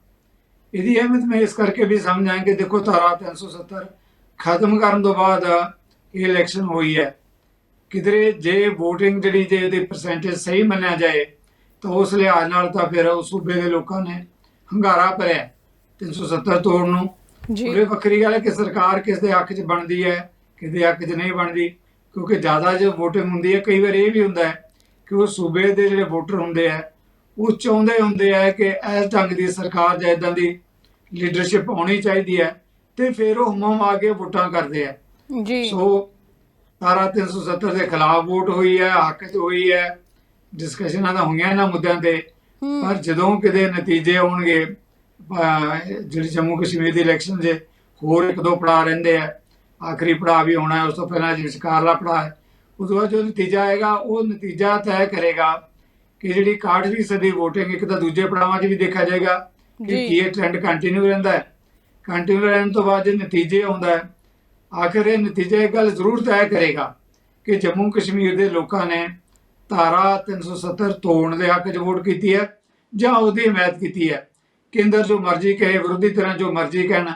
ਇਹਦੀ ਅਹਿਮੀਅਤ ਮੈਂ ਇਸ ਕਰਕੇ ਵੀ ਸਮਝਾਂ ਕਿ ਦੇਖੋ ਧਾਰਾ 370 ਖਤਮ ਕਰਨ ਤੋਂ ਬਾਅਦ ਇਹ ਇਲੈਕਸ਼ਨ ਹੋਈ ਹੈ। ਕਿਧਰੇ ਜੇ VOTING ਜਿਹੜੀ ਜੇ ਇਹਦੀ ਪਰਸੈਂਟੇਜ ਸਹੀ ਮੰਨਿਆ ਜਾਏ ਤਾਂ ਉਸ ਲਿਹਾਜ਼ ਨਾਲ ਤਾਂ ਫਿਰ ਉਸ ਸੂਬੇ ਦੇ ਲੋਕਾਂ ਨੇ ਹੰਗਾਰਾ ਭਰਿਆ 370 ਤੋੜਨ ਨੂੰ। ਜੀ। ਉਹਦੇ ਵੱਖਰੀ ਗੱਲ ਹੈ ਕਿ ਸਰਕਾਰ ਕਿਸ ਦੇ ਹੱਕ 'ਚ ਬਣਦੀ ਹੈ ਕਿਸ ਦੇ ਹੱਕ 'ਚ ਨਹੀਂ ਬਣਦੀ। ਕਿਉਂਕਿ ਜ਼ਿਆਦਾ ਜੋ VOTING ਹੁੰਦੀ ਹੈ ਕਈ ਵਾਰ ਇਹ ਵੀ ਹੁੰਦਾ ਹੈ ਕਿ ਉਹ ਸੂਬੇ ਦੇ ਜਿਹੜੇ ਵੋਟਰ ਹੁੰਦੇ ਆ ਉਹ ਚਾਹੁੰਦੇ ਹੁੰਦੇ ਆ ਕਿ ਇਸ ਢੰਗ ਦੀ ਸਰਕਾਰ ਜਾਂ ਇਦਾਂ ਦੀ ਲੀਡਰਸ਼ਿਪ ਆਉਣੀ ਚਾਹੀਦੀ ਹੈ ਤੇ ਫਿਰ ਉਹ ਹਮਮ ਆ ਕੇ ਵੋਟਾਂ ਕਰਦੇ ਆ। ਜੀ। ਸੋ ਧਾਰਾ 370 ਦੇ ਖਿਲਾਫ ਵੋਟ ਹੋਈ ਹੈ ਹੱਕ 'ਚ ਹੋਈ ਹੈ ਡਿਸਕਸ਼ਨਾਂ ਤਾਂ ਹੋਈਆਂ ਇਹਨਾਂ ਮੁੱਦਿਆਂ ਤੇ। ਪਰ ਜਦੋਂ ਕਿਤੇ ਨਤੀਜੇ ਆਉਣਗੇ ਜਿਹੜੀ ਜੰਮੂ ਕਸ਼ਮੀਰ ਦੀ ਇਲੈਕਸ਼ਨ ਦੇ ਹੋਰ ਇੱਕ ਦੋ ਪੜਾਅ ਰਹਿੰਦੇ ਆ ਆਖਰੀ ਪੜਾਅ ਵੀ ਹੋਣਾ ਹੈ ਉਸ ਤੋਂ ਪਹਿਲਾਂ ਜਿਹੜਾ ਵਿਚਕਾਰਲਾ ਪੜਾਅ ਹੈ ਉਸ ਤੋਂ ਬਾਅਦ ਜੋ ਨਤੀਜਾ ਆਏਗਾ ਉਹ ਨਤੀਜਾ ਤੈਅ ਕਰੇਗਾ ਕਿ ਜਿਹੜੀ 61 ਸਦੀ VOTING ਇੱਕ ਤਾਂ ਦੂਜੇ ਪੜਾਵਾਂ 'ਚ ਵੀ ਦੇਖਿਆ ਜਾਏਗਾ ਕਿ। ਕੀ ਇਹ ਟ੍ਰੈਂਡ ਕੰਟੀਨਿਊ ਰਹਿੰਦਾ ਹੈ ਕੰਟੀਨਿਊ ਰਹਿਣ ਤੋਂ ਬਾਅਦ ਜੇ ਨਤੀਜੇ ਆਉਂਦਾ ਹੈ ਆਖਿਰ ਇਹ ਨਤੀਜਾ ਇਹ ਗੱਲ ਜ਼ਰੂਰ ਤੈਅ ਕਰੇਗਾ ਕਿ ਜੰਮੂ ਕਸ਼ਮੀਰ ਦੇ ਲੋਕਾਂ ਨੇ ਧਾਰਾ 370 ਤੋੜਨ ਦੇ ਹੱਕ 'ਚ ਵੋਟ ਕੀਤੀ ਹੈ ਜਾਂ ਉਹਦੀ ਹਮਾਇਤ ਕੀਤੀ ਹੈ ਕੇਂਦਰ ਜੋ ਮਰਜ਼ੀ ਕਹੇ ਵਿਰੋਧੀ ਤਰ੍ਹਾਂ ਜੋ ਮਰਜ਼ੀ ਕਹਿਣ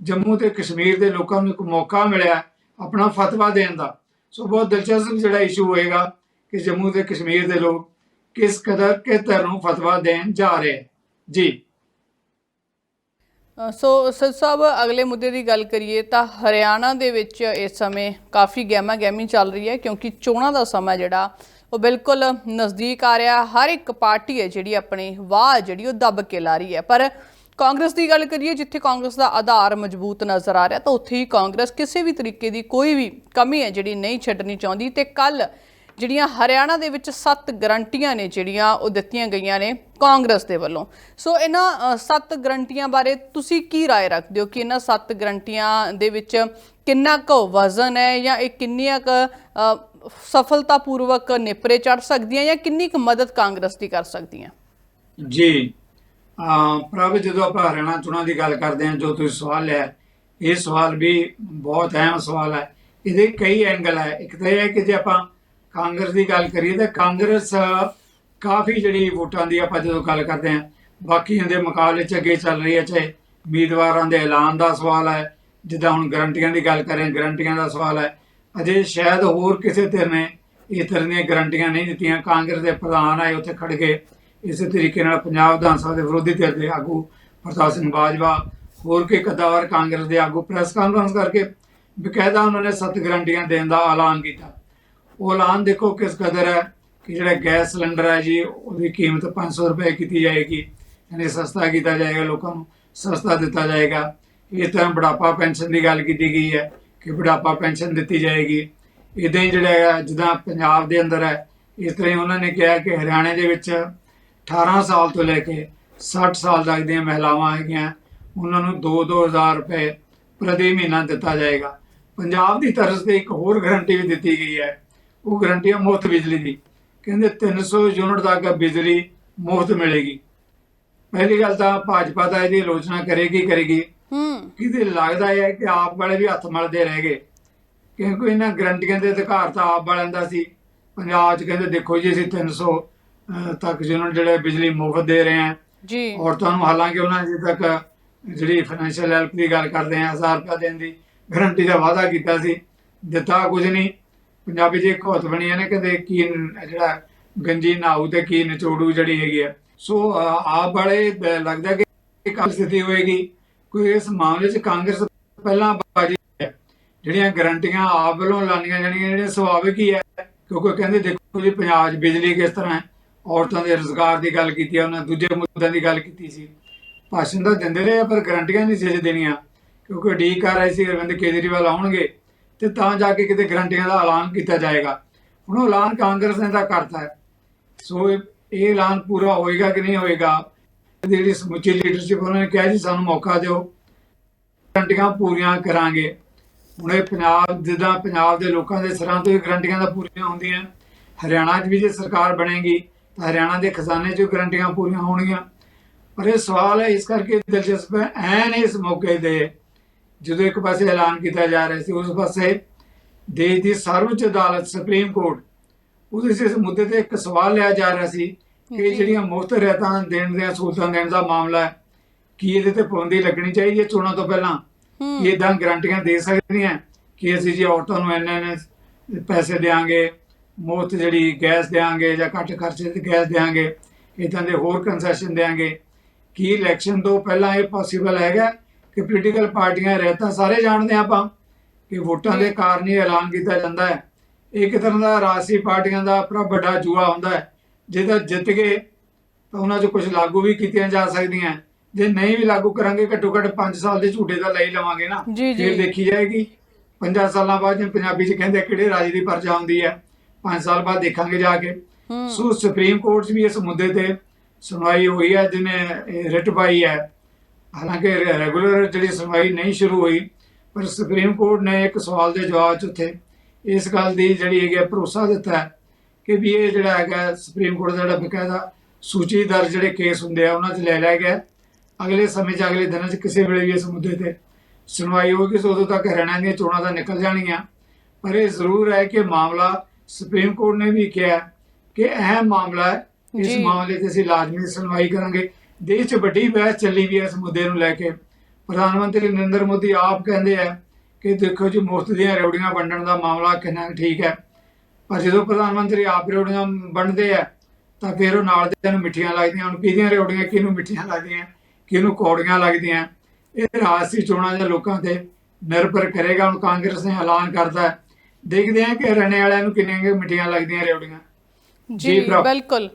ਜੰਮੂ ਤੇ ਕਸ਼ਮੀਰ ਦੇ ਲੋਕਾਂ ਨੂੰ ਇੱਕ ਮੌਕਾ ਮਿਲਿਆ ਆਪਣਾ ਫਤਵਾ ਦੇਣ ਦਾ। ਸੋ ਬਹੁਤ ਦਿਲਚਸਪ ਜਿਹੜਾ ਇਸ਼ੂ ਹੋਏਗਾ ਕਿ ਜੰਮੂ ਤੇ ਕਸ਼ਮੀਰ ਦੇ ਲੋਕ ਕਿਸ ਕਦਰ, ਕਿਸ ਤਰ੍ਹਾਂ ਨੂੰ ਫਤਵਾ ਦੇਣ ਜਾ ਰਹੇ ਜੀ। ਸੋ ਸਰ ਸਾਹਿਬ, ਅਗਲੇ ਮੁੱਦੇ ਦੀ ਗੱਲ ਕਰੀਏ ਤਾਂ ਹਰਿਆਣਾ ਦੇ ਵਿੱਚ ਇਸ ਸਮੇਂ ਕਾਫੀ ਗਹਿਮਾ ਗਹਿਮੀ ਚੱਲ ਰਹੀ ਹੈ ਕਿਉਂਕਿ ਚੋਣਾਂ ਦਾ ਸਮਾਂ ਜਿਹੜਾ, ਉਹ ਬਿਲਕੁਲ ਨਜ਼ਦੀਕ ਆ ਰਿਹਾ। ਹਰ ਇੱਕ ਪਾਰਟੀ ਹੈ ਜਿਹੜੀ ਆਪਣੀ ਵਾਹ ਜਿਹੜੀ ਉਹ ਦੱਬ ਕੇ ਲਾ ਰਹੀ ਹੈ। ਪਰ ਕਾਂਗਰਸ ਦੀ ਗੱਲ ਕਰੀਏ ਜਿੱਥੇ ਕਾਂਗਰਸ ਦਾ ਆਧਾਰ ਮਜ਼ਬੂਤ ਨਜ਼ਰ ਆ ਰਿਹਾ ਤਾਂ ਉੱਥੇ ਹੀ ਕਾਂਗਰਸ ਕਿਸੇ ਵੀ ਤਰੀਕੇ ਦੀ ਕੋਈ ਵੀ ਕਮੀ ਹੈ ਜਿਹੜੀ ਨਹੀਂ ਛੱਡਣੀ ਚਾਹੁੰਦੀ ਤੇ ਕੱਲ ਜਿਹੜੀਆਂ ਹਰਿਆਣਾ ਦੇ ਵਿੱਚ ਸੱਤ ਗਰੰਟੀਆਂ ਨੇ ਜਿਹੜੀਆਂ ਉਹ ਦਿੱਤੀਆਂ ਗਈਆਂ ਨੇ ਕਾਂਗਰਸ ਦੇ ਵੱਲੋਂ ਸੋ ਇਹਨਾਂ ਅ, ਸੱਤ ਗਰੰਟੀਆਂ ਬਾਰੇ ਤੁਸੀਂ ਕੀ رائے ਰੱਖਦੇ ਹੋ ਕਿ ਇਹਨਾਂ ਸੱਤ ਗਰੰਟੀਆਂ ਦੇ ਵਿੱਚ ਕਿੰਨਾ ਕੁ ਵਜ਼ਨ ਹੈ ਜਾਂ ਇਹ ਕਿੰਨੀਆਂ ਕੁ ਅ, ਸਫਲਤਾਪੂਰਵਕ ਨਿਪਰੇ ਚੜ ਸਕਦੀਆਂ ਜਾਂ ਕਿੰਨੀ ਕੁ ਮਦਦ ਕਾਂਗਰਸ ਦੀ ਕਰ ਸਕਦੀਆਂ ਜੀ ਅਮ ਪ੍ਰਭ, ਜਦੋਂ ਆਪਾਂ ਹਰਿਆਣਾ ਚੋਣਾਂ ਦੀ ਗੱਲ ਕਰਦੇ ਹਾਂ, ਜੋ ਤੁਸੀਂ ਸਵਾਲ ਲਿਆ, ਇਹ ਸਵਾਲ ਵੀ ਬਹੁਤ ਅਹਿਮ ਸਵਾਲ ਹੈ। ਇਹਦੇ ਕਈ ਐਂਗਲ ਹੈ। ਇੱਕ ਤਾਂ ਇਹ ਹੈ ਕਿ ਜੇ ਆਪਾਂ ਕਾਂਗਰਸ ਦੀ ਗੱਲ ਕਰੀਏ, ਤਾਂ ਕਾਂਗਰਸ ਕਾਫੀ ਜਿਹੜੀ ਵੋਟਾਂ ਦੀ ਆਪਾਂ ਜਦੋਂ ਗੱਲ ਕਰਦੇ ਹਾਂ, ਬਾਕੀਆਂ ਦੇ ਮੁਕਾਬਲੇ ਚ ਅੱਗੇ ਚੱਲ ਰਹੀ ਹੈ, ਚਾਹੇ ਉਮੀਦਵਾਰਾਂ ਦੇ ਐਲਾਨ ਦਾ ਸਵਾਲ ਹੈ, ਜਿੱਦਾਂ ਹੁਣ ਗਰੰਟੀਆਂ ਦੀ ਗੱਲ ਕरें ਗਰੰਟੀਆਂ ਦਾ ਸਵਾਲ ਹੈ। ਅਜੇ ਸ਼ਾਇਦ ਹੋਰ ਕਿਸੇ ਧਿਰ ਨੇ ਇਹ ਤਰ੍ਹਾਂ ਦੀਆਂ ਗਰੰਟੀਆਂ ਨਹੀਂ ਦਿੱਤੀਆਂ। ਕਾਂਗਰਸ ਦੇ ਪ੍ਰਧਾਨ ਆਏ, ਉੱਥੇ ਖੜ ਗਏ। ਇਸੇ ਤਰੀਕੇ ਨਾਲ ਪੰਜਾਬ ਵਿਧਾਨ ਸਭਾ ਦੇ ਵਿਰੋਧੀ ਧਿਰ ਦੇ ਆਗੂ ਪ੍ਰਤਾਪ ਸਿੰਘ ਬਾਜਵਾ, ਹੋਰ ਕੇ ਕਦਾਵਰ ਕਾਂਗਰਸ ਦੇ ਆਗੂ ਪ੍ਰੈਸ ਕਾਨਫਰੰਸ ਕਰਕੇ ਬਕਾਇਦਾ ਉਹਨਾਂ ਨੇ ਸੱਤ ਗਰੰਟੀਆਂ ਦੇਣ ਦਾ ਐਲਾਨ ਕੀਤਾ। ਉਹ ਐਲਾਨ ਦੇਖੋ ਕਿਸ ਕਦਰ ਹੈ ਕਿ ਜਿਹੜਾ ਗੈਸ ਸਿਲੰਡਰ ਹੈ ਜੀ, ਉਹਦੀ ਕੀਮਤ 500 ਰੁਪਏ ਕੀਤੀ ਜਾਏਗੀ। ਯਾਨੀ ਸਸਤਾ ਕੀਤਾ ਜਾਏਗਾ, ਲੋਕਾਂ ਨੂੰ ਸਸਤਾ ਦਿੱਤਾ ਜਾਏਗਾ। ਇਸ ਤਰ੍ਹਾਂ ਬੁਢਾਪਾ ਪੈਨਸ਼ਨ ਦੀ ਗੱਲ ਕੀਤੀ ਗਈ ਹੈ ਕਿ ਬੁਢਾਪਾ ਪੈਨਸ਼ਨ ਦਿੱਤੀ ਜਾਏਗੀ। ਇਦਾਂ ਹੀ ਜਿਹੜਾ ਜਿੱਦਾਂ ਪੰਜਾਬ ਦੇ ਅੰਦਰ ਹੈ, ਇਸ ਤਰ੍ਹਾਂ ਹੀ ਉਹਨਾਂ ਨੇ ਕਿਹਾ ਕਿ ਹਰਿਆਣੇ ਦੇ ਵਿੱਚ 18 ਸਾਲ ਤੋਂ ਲੈ ਕੇ 60 ਸਾਲ ਤੱਕ ਦੀਆਂ ਮਹਿਲਾਵਾਂ ਹੈਗੀਆਂ ਉਹਨਾਂ ਨੂੰ 2-2000 ਰੁਪਏ ਪ੍ਰਤੀ ਮਹੀਨਾ ਦਿੱਤਾ ਜਾਏਗਾ। ਪੰਜਾਬ ਦੀ ਤਰਜ਼ ਤੇ ਇੱਕ ਹੋਰ ਗਰੰਟੀ ਵੀ ਦਿੱਤੀ ਗਈ ਹੈ। ਉਹ ਗਰੰਟੀ ਹੈ ਮੁਫਤ ਬਿਜਲੀ ਦੀ। ਕਹਿੰਦੇ 300 ਯੂਨਿਟ ਤੱਕ ਬਿਜਲੀ ਮੁਫਤ ਮਿਲੇਗੀ। ਪਹਿਲੀ ਗੱਲ ਤਾਂ ਭਾਜਪਾ ਦਾ ਇਹਦੀ ਆਲੋਚਨਾ ਕਰੇਗੀ ਕਰੇਗੀ। ਹੂੰ। ਕਿਤੇ ਲੱਗਦਾ ਹੈ ਕਿ ਆਪ ਵਾਲੇ ਵੀ ਹੱਥ ਮਲਦੇ ਰਹਿ ਗਏ। ਕਿਉਂਕਿ ਇਹਨਾਂ ਗਰੰਟੀਆਂ ਦੇ ਅਧਿਕਾਰ ਤਾਂ ਆਪ ਵਾਲਿਆਂ ਦਾ ਸੀ। ਪੰਜਾਬ 'ਚ ਕਹਿੰਦੇ ਦੇਖੋ ਜੀ ਅਸੀਂ 300 ਅਹ, ਤੱਕ ਜਿਹਨਾਂ ਨੂੰ ਜਿਹੜੇ ਬਿਜਲੀ ਮੁਫਤ ਦੇ ਰਹੇ ਹਾਂ। ਜੀ। ਔਰਤਾਂ ਨੂੰ ਹਾਲਾਂਕਿ ਉਹਨਾਂ ਅਜੇ ਤੱਕ ਜਿਹੜੀ ਫਾਈਨੈਂਸ਼ੀਅਲ ਹੈਲਪ ਦੀ ਗੱਲ ਕਰਦੇ ਆ 1000 ਰੁਪਏ ਦੇਣ ਦੀ ਗਰੰਟੀ ਦਾ ਵਾਅਦਾ ਕੀਤਾ ਸੀ। ਦਿੱਤਾ ਕੁਝ ਨਹੀਂ। ਪੰਜਾਬੀ ਇੱਕ ਕਹਾਵਤ ਬਣੀ ਨਾ ਕਹਿੰਦੇ ਕੀ ਜਿਹੜਾ ਗੰਜੀ ਨਾਊ ਤੇ ਕੀ ਨਿਚੋੜੂ ਜਿਹੜੀ ਹੈਗੀ ਆ ਸੋ ਆਪ ਵਾਲੇ ਲੱਗਦਾ ਕਿ ਇੱਕ ਸਥਿਤੀ ਹੋਏਗੀ। ਕੋਈ ਇਸ ਮਾਮਲੇ 'ਚ ਕਾਂਗਰਸ ਪਹਿਲਾਂ ਬਾਜੀ ਹੈ। ਜਿਹੜੀਆਂ ਗਰੰਟੀਆਂ ਆਪ ਵੱਲੋਂ ਲਾਣੀਆਂ ਜਾਣੀਆਂ ਜਿਹੜੀਆਂ ਸੁਭਾਵਿਕ ਹੀ ਹੈ। ਕਿਉਂਕਿ ਕਹਿੰਦੇ ਦੇਖੋ ਜੀ ਪੰਜਾਬ 'ਚ ਬਿਜਲੀ ਕਿਸ ਤਰ੍ਹਾਂ ਹੈ। ਔਰਤਾਂ ਦੇ ਰੁਜ਼ਗਾਰ ਦੀ ਗੱਲ ਕੀਤੀ ਹੈ ਉਹਨਾਂ ਦੂਜੇ ਮੁੱਦਿਆਂ ਦੀ ਗੱਲ ਕੀਤੀ ਸੀ। ਭਾਸ਼ਣ ਤਾਂ ਦਿੰਦੇ ਰਹੇ ਆ, ਪਰ ਗਰੰਟੀਆਂ ਨਹੀਂ ਸੀ ਦੇਣੀਆਂ ਕਿਉਂਕਿ ਡੀ ਕਰ ਰਹੇ ਸੀ ਅਰਵਿੰਦ ਕੇਜਰੀਵਾਲ ਆਉਣਗੇ ਤੇ ਤਾਂ ਜਾ ਕੇ ਕਿਤੇ ਗਰੰਟੀਆਂ ਦਾ ਐਲਾਨ ਕੀਤਾ ਜਾਏਗਾ। ਹੁਣ ਉਹ ਐਲਾਨ ਕਾਂਗਰਸ ਨੇ ਤਾਂ ਕਰਤਾ ਹੈ। ਸੋ ਇਹ ਐਲਾਨ ਪੂਰਾ ਹੋਏਗਾ ਕਿ ਨਹੀਂ ਹੋਏਗਾ ਜਿਹੜੀ ਸਮੁੱਚੀ ਲੀਡਰਸ਼ਿਪ ਉਹਨਾਂ ਨੇ ਕਿਹਾ ਜੀ ਸਾਨੂੰ ਮੌਕਾ ਦਿਓ। ਗਰੰਟੀਆਂ ਪੂਰੀਆਂ ਕਰਾਂਗੇ। ਹੁਣ ਇਹ ਪੰਜਾਬ ਜਿੱਦਾਂ ਪੰਜਾਬ ਦੇ ਲੋਕਾਂ ਦੇ ਸਿਰਾਂ ਤੋਂ ਇਹ ਗਰੰਟੀਆਂ ਦਾ ਪੂਰੀਆਂ ਹੁੰਦੀਆਂ। ਹਰਿਆਣਾ 'ਚ ਵੀ ਜੇ ਸਰਕਾਰ ਬਣੇਗੀ ਹਰਿਆਣਾ ਦੇ ਖਜ਼ਾਨੇ 'ਚ ਗਰੰਟੀਆਂ ਪੂਰੀਆਂ ਹੋਣਗੀਆਂ। ਪਰ ਇਹ ਸਵਾਲ ਹੈ ਇਸ ਕਰਕੇ ਦਿਲਚਸਪ ਹੈ ਐਨ ਇਸ ਮੌਕੇ ਦੇ ਜਦੋਂ ਇੱਕ ਪਾਸੇ ਐਲਾਨ ਕੀਤਾ ਜਾ ਰਿਹਾ ਸੀ ਉਸ ਪਾਸੇ ਦੇਸ਼ ਦੀ ਸਰਵਉੱਚ ਅਦਾਲਤ ਸੁਪਰੀਮ ਕੋਰਟ ਉਹਦੇ ਇਸ ਮੁੱਦੇ ਤੇ ਇੱਕ ਸਵਾਲ ਲਿਆ ਜਾ ਰਿਹਾ ਸੀ ਕਿ। ਜਿਹੜੀਆਂ ਮੁਫਤ ਰਹਿਤਾਂ ਦੇਣ ਦੀਆਂ ਸਹੂਲਤਾਂ ਦੇਣ ਦਾ ਮਾਮਲਾ ਹੈ ਕੀ ਇਹਦੇ ਤੇ ਪਾਬੰਦੀ ਲੱਗਣੀ ਚਾਹੀਦੀ ਹੈ ਚੋਣਾਂ ਤੋਂ ਪਹਿਲਾਂ? ਇਦਾਂ ਗਰੰਟੀਆਂ ਦੇ ਸਕਦੀਆਂ? ਕਿ ਅਸੀਂ ਜੀ ਔਰਤਾਂ ਨੂੰ ਇੰਨੇ ਇੰਨੇ ਪੈਸੇ ਦੇਾਂਗੇ ਮੁਫਤ ਜਿਹੜੀ ਗੈਸ ਦੇਾਂਗੇ ਜਾਂ ਘੱਟ ਖਰਚੇ ਤੇ ਗੈਸ ਦੇਾਂਗੇ ਇਦਾਂ ਦੇ ਹੋਰ ਕੰਸੈਸ਼ਨ ਦੇਾਂਗੇ ਕੀ ਇਲੈਕਸ਼ਨ ਤੋਂ ਪਹਿਲਾਂ ਇਹ ਪੋਸੀਬਲ ਹੈਗਾ ਕਿ ਪੋਲੀਟੀਕਲ ਪਾਰਟੀਆਂ ਰਹਿਤਾ ਸਾਰੇ ਜਾਣਦੇ ਆਪਾਂ ਕਿ ਵੋਟਾਂ ਦੇ ਕਾਰਨ ਹੀ ਐਲਾਨ ਕੀਤਾ ਜਾਂਦਾ ਹੈ। ਇਹ ਇੱਕ ਤਰ੍ਹਾਂ ਦਾ ਰਾਜਸੀ ਪਾਰਟੀਆਂ ਦਾ ਆਪਣਾ ਵੱਡਾ ਜੂਆ ਹੁੰਦਾ ਹੈ। ਜਿਹਦਾ ਜਿੱਤ ਗਏ ਤਾਂ ਉਹਨਾਂ 'ਚ ਕੁਝ ਲਾਗੂ ਵੀ ਕੀਤੀਆਂ ਜਾ ਸਕਦੀਆਂ। ਜੇ ਨਹੀਂ ਵੀ ਲਾਗੂ ਕਰਾਂਗੇ ਘੱਟੋ ਘੱਟ 5 ਸਾਲ ਦੇ ਝੂਟੇ ਦਾ ਲਈ ਲਵਾਂਗੇ ਨਾ। ਜੀ, ਜੀ। ਫਿਰ ਦੇਖੀ ਜਾਏਗੀ 5 ਸਾਲਾਂ ਬਾਅਦ ਜਿਵੇਂ ਪੰਜਾਬੀ 'ਚ ਕਹਿੰਦੇ ਕਿਹੜੇ ਰਾਜ ਦੀ ਪਰਚਾ ਹੁੰਦੀ ਹੈ। 5 ਸਾਲ ਬਾਅਦ ਦੇਖਾਂਗੇ ਜਾ ਕੇ। ਸੋ ਸੁਪਰੀਮ ਕੋਰਟ 'ਚ ਵੀ ਇਸ ਮੁੱਦੇ ਤੇ ਸੁਣਵਾਈ ਹੋਈ ਹੈ ਜਿਹਨੇ ਰਿਟ ਪਾਈ ਹੈ। ਹਾਲਾਂਕਿ ਰੈਗੂਲਰ ਜਿਹੜੀ ਸੁਣਵਾਈ ਨਹੀਂ ਸ਼ੁਰੂ ਹੋਈ ਪਰ ਸੁਪਰੀਮ ਕੋਰਟ ਨੇ ਇੱਕ ਸਵਾਲ ਦੇ ਜਵਾਬ 'ਚ ਉੱਥੇ ਇਸ ਗੱਲ ਦੀ ਜਿਹੜੀ ਹੈਗੀ ਭਰੋਸਾ ਦਿੱਤਾ ਹੈ ਕਿ ਵੀ ਇਹ ਜਿਹੜਾ ਹੈਗਾ ਸੁਪਰੀਮ ਕੋਰਟ ਦਾ ਜਿਹੜਾ ਬਕਾਇਦਾ ਸੂਚੀ ਦਰਜ ਜਿਹੜੇ ਕੇਸ ਹੁੰਦੇ ਆ ਉਹਨਾਂ 'ਚ ਲੈ ਲਿਆ ਗਿਆ ਅਗਲੇ ਸਮੇਂ 'ਚ ਅਗਲੇ ਦਿਨਾਂ 'ਚ ਕਿਸੇ ਵੇਲੇ ਵੀ ਇਸ ਮੁੱਦੇ ਤੇ ਸੁਣਵਾਈ ਹੋਏਗੀ ਸੋ ਉਦੋਂ ਤੱਕ ਹਰਿਆਣਾ ਦੀਆਂ ਚੋਣਾਂ ਤਾਂ ਨਿਕਲ ਜਾਣਗੀਆਂ ਪਰ ਇਹ ਜ਼ਰੂਰ ਹੈ ਕਿ ਮਾਮਲਾ ਸੁਪਰੀਮ ਕੋਰਟ ਨੇ ਵੀ ਕਿਹਾ ਕਿ ਅਹਿਮ ਮਾਮਲਾ ਹੈ। ਇਸ। ਮਾਮਲੇ ਤੇ ਅਸੀਂ ਲਾਜ਼ਮੀ ਸੁਣਵਾਈ ਕਰਾਂਗੇ। ਦੇਸ਼ 'ਚ ਵੱਡੀ ਬਹਿਸ ਚੱਲੀ ਵੀ ਹੈ ਇਸ ਮੁੱਦੇ ਨੂੰ ਲੈ ਕੇ। ਪ੍ਰਧਾਨ ਮੰਤਰੀ ਨਰਿੰਦਰ ਮੋਦੀ ਆਪ ਕਹਿੰਦੇ ਆ ਕਿ ਦੇਖੋ ਜੀ ਮੁਫਤ ਦੀਆਂ ਰੇਵੜੀਆਂ ਵੰਡਣ ਦਾ ਮਾਮਲਾ ਕਿੰਨਾ ਠੀਕ ਹੈ। ਪਰ ਜਦੋਂ ਪ੍ਰਧਾਨ ਮੰਤਰੀ ਆਪ ਰੇਵੜੀਆਂ ਵੰਡਦੇ ਆ ਤਾਂ ਫਿਰ ਉਹ ਨਾਲ ਦੇ ਨੂੰ ਮਿੱਠੀਆਂ ਲੱਗਦੀਆਂ। ਹੁਣ ਕਿਹਦੀਆਂ ਰੇਵੜੀਆਂ ਕਿਹਨੂੰ ਮਿੱਠੀਆਂ ਲੱਗਦੀਆਂ ਕਿਹਨੂੰ ਕੌੜੀਆਂ ਲੱਗਦੀਆਂ? ਇਹ ਰਾਜਸੀ ਚੋਣਾਂ ਦੇ ਲੋਕਾਂ ਤੇ ਨਿਰਭਰ ਕਰੇਗਾ। ਹੁਣ ਕਾਂਗਰਸ ਨੇ ਐਲਾਨ ਕਰਤਾ ਹੈ ਦੇਖਦੇ ਹਾਂ ਕਿ ਹਰਿਆਣੇ ਵਾਲਿਆਂ ਨੂੰ ਕਿੰਨੀਆਂ ਮਿੱਠੀਆਂ ਲੱਗਦੀਆਂ ਰੇਵੜੀਆਂ। ਜੀ। ਬਿਲਕੁਲ।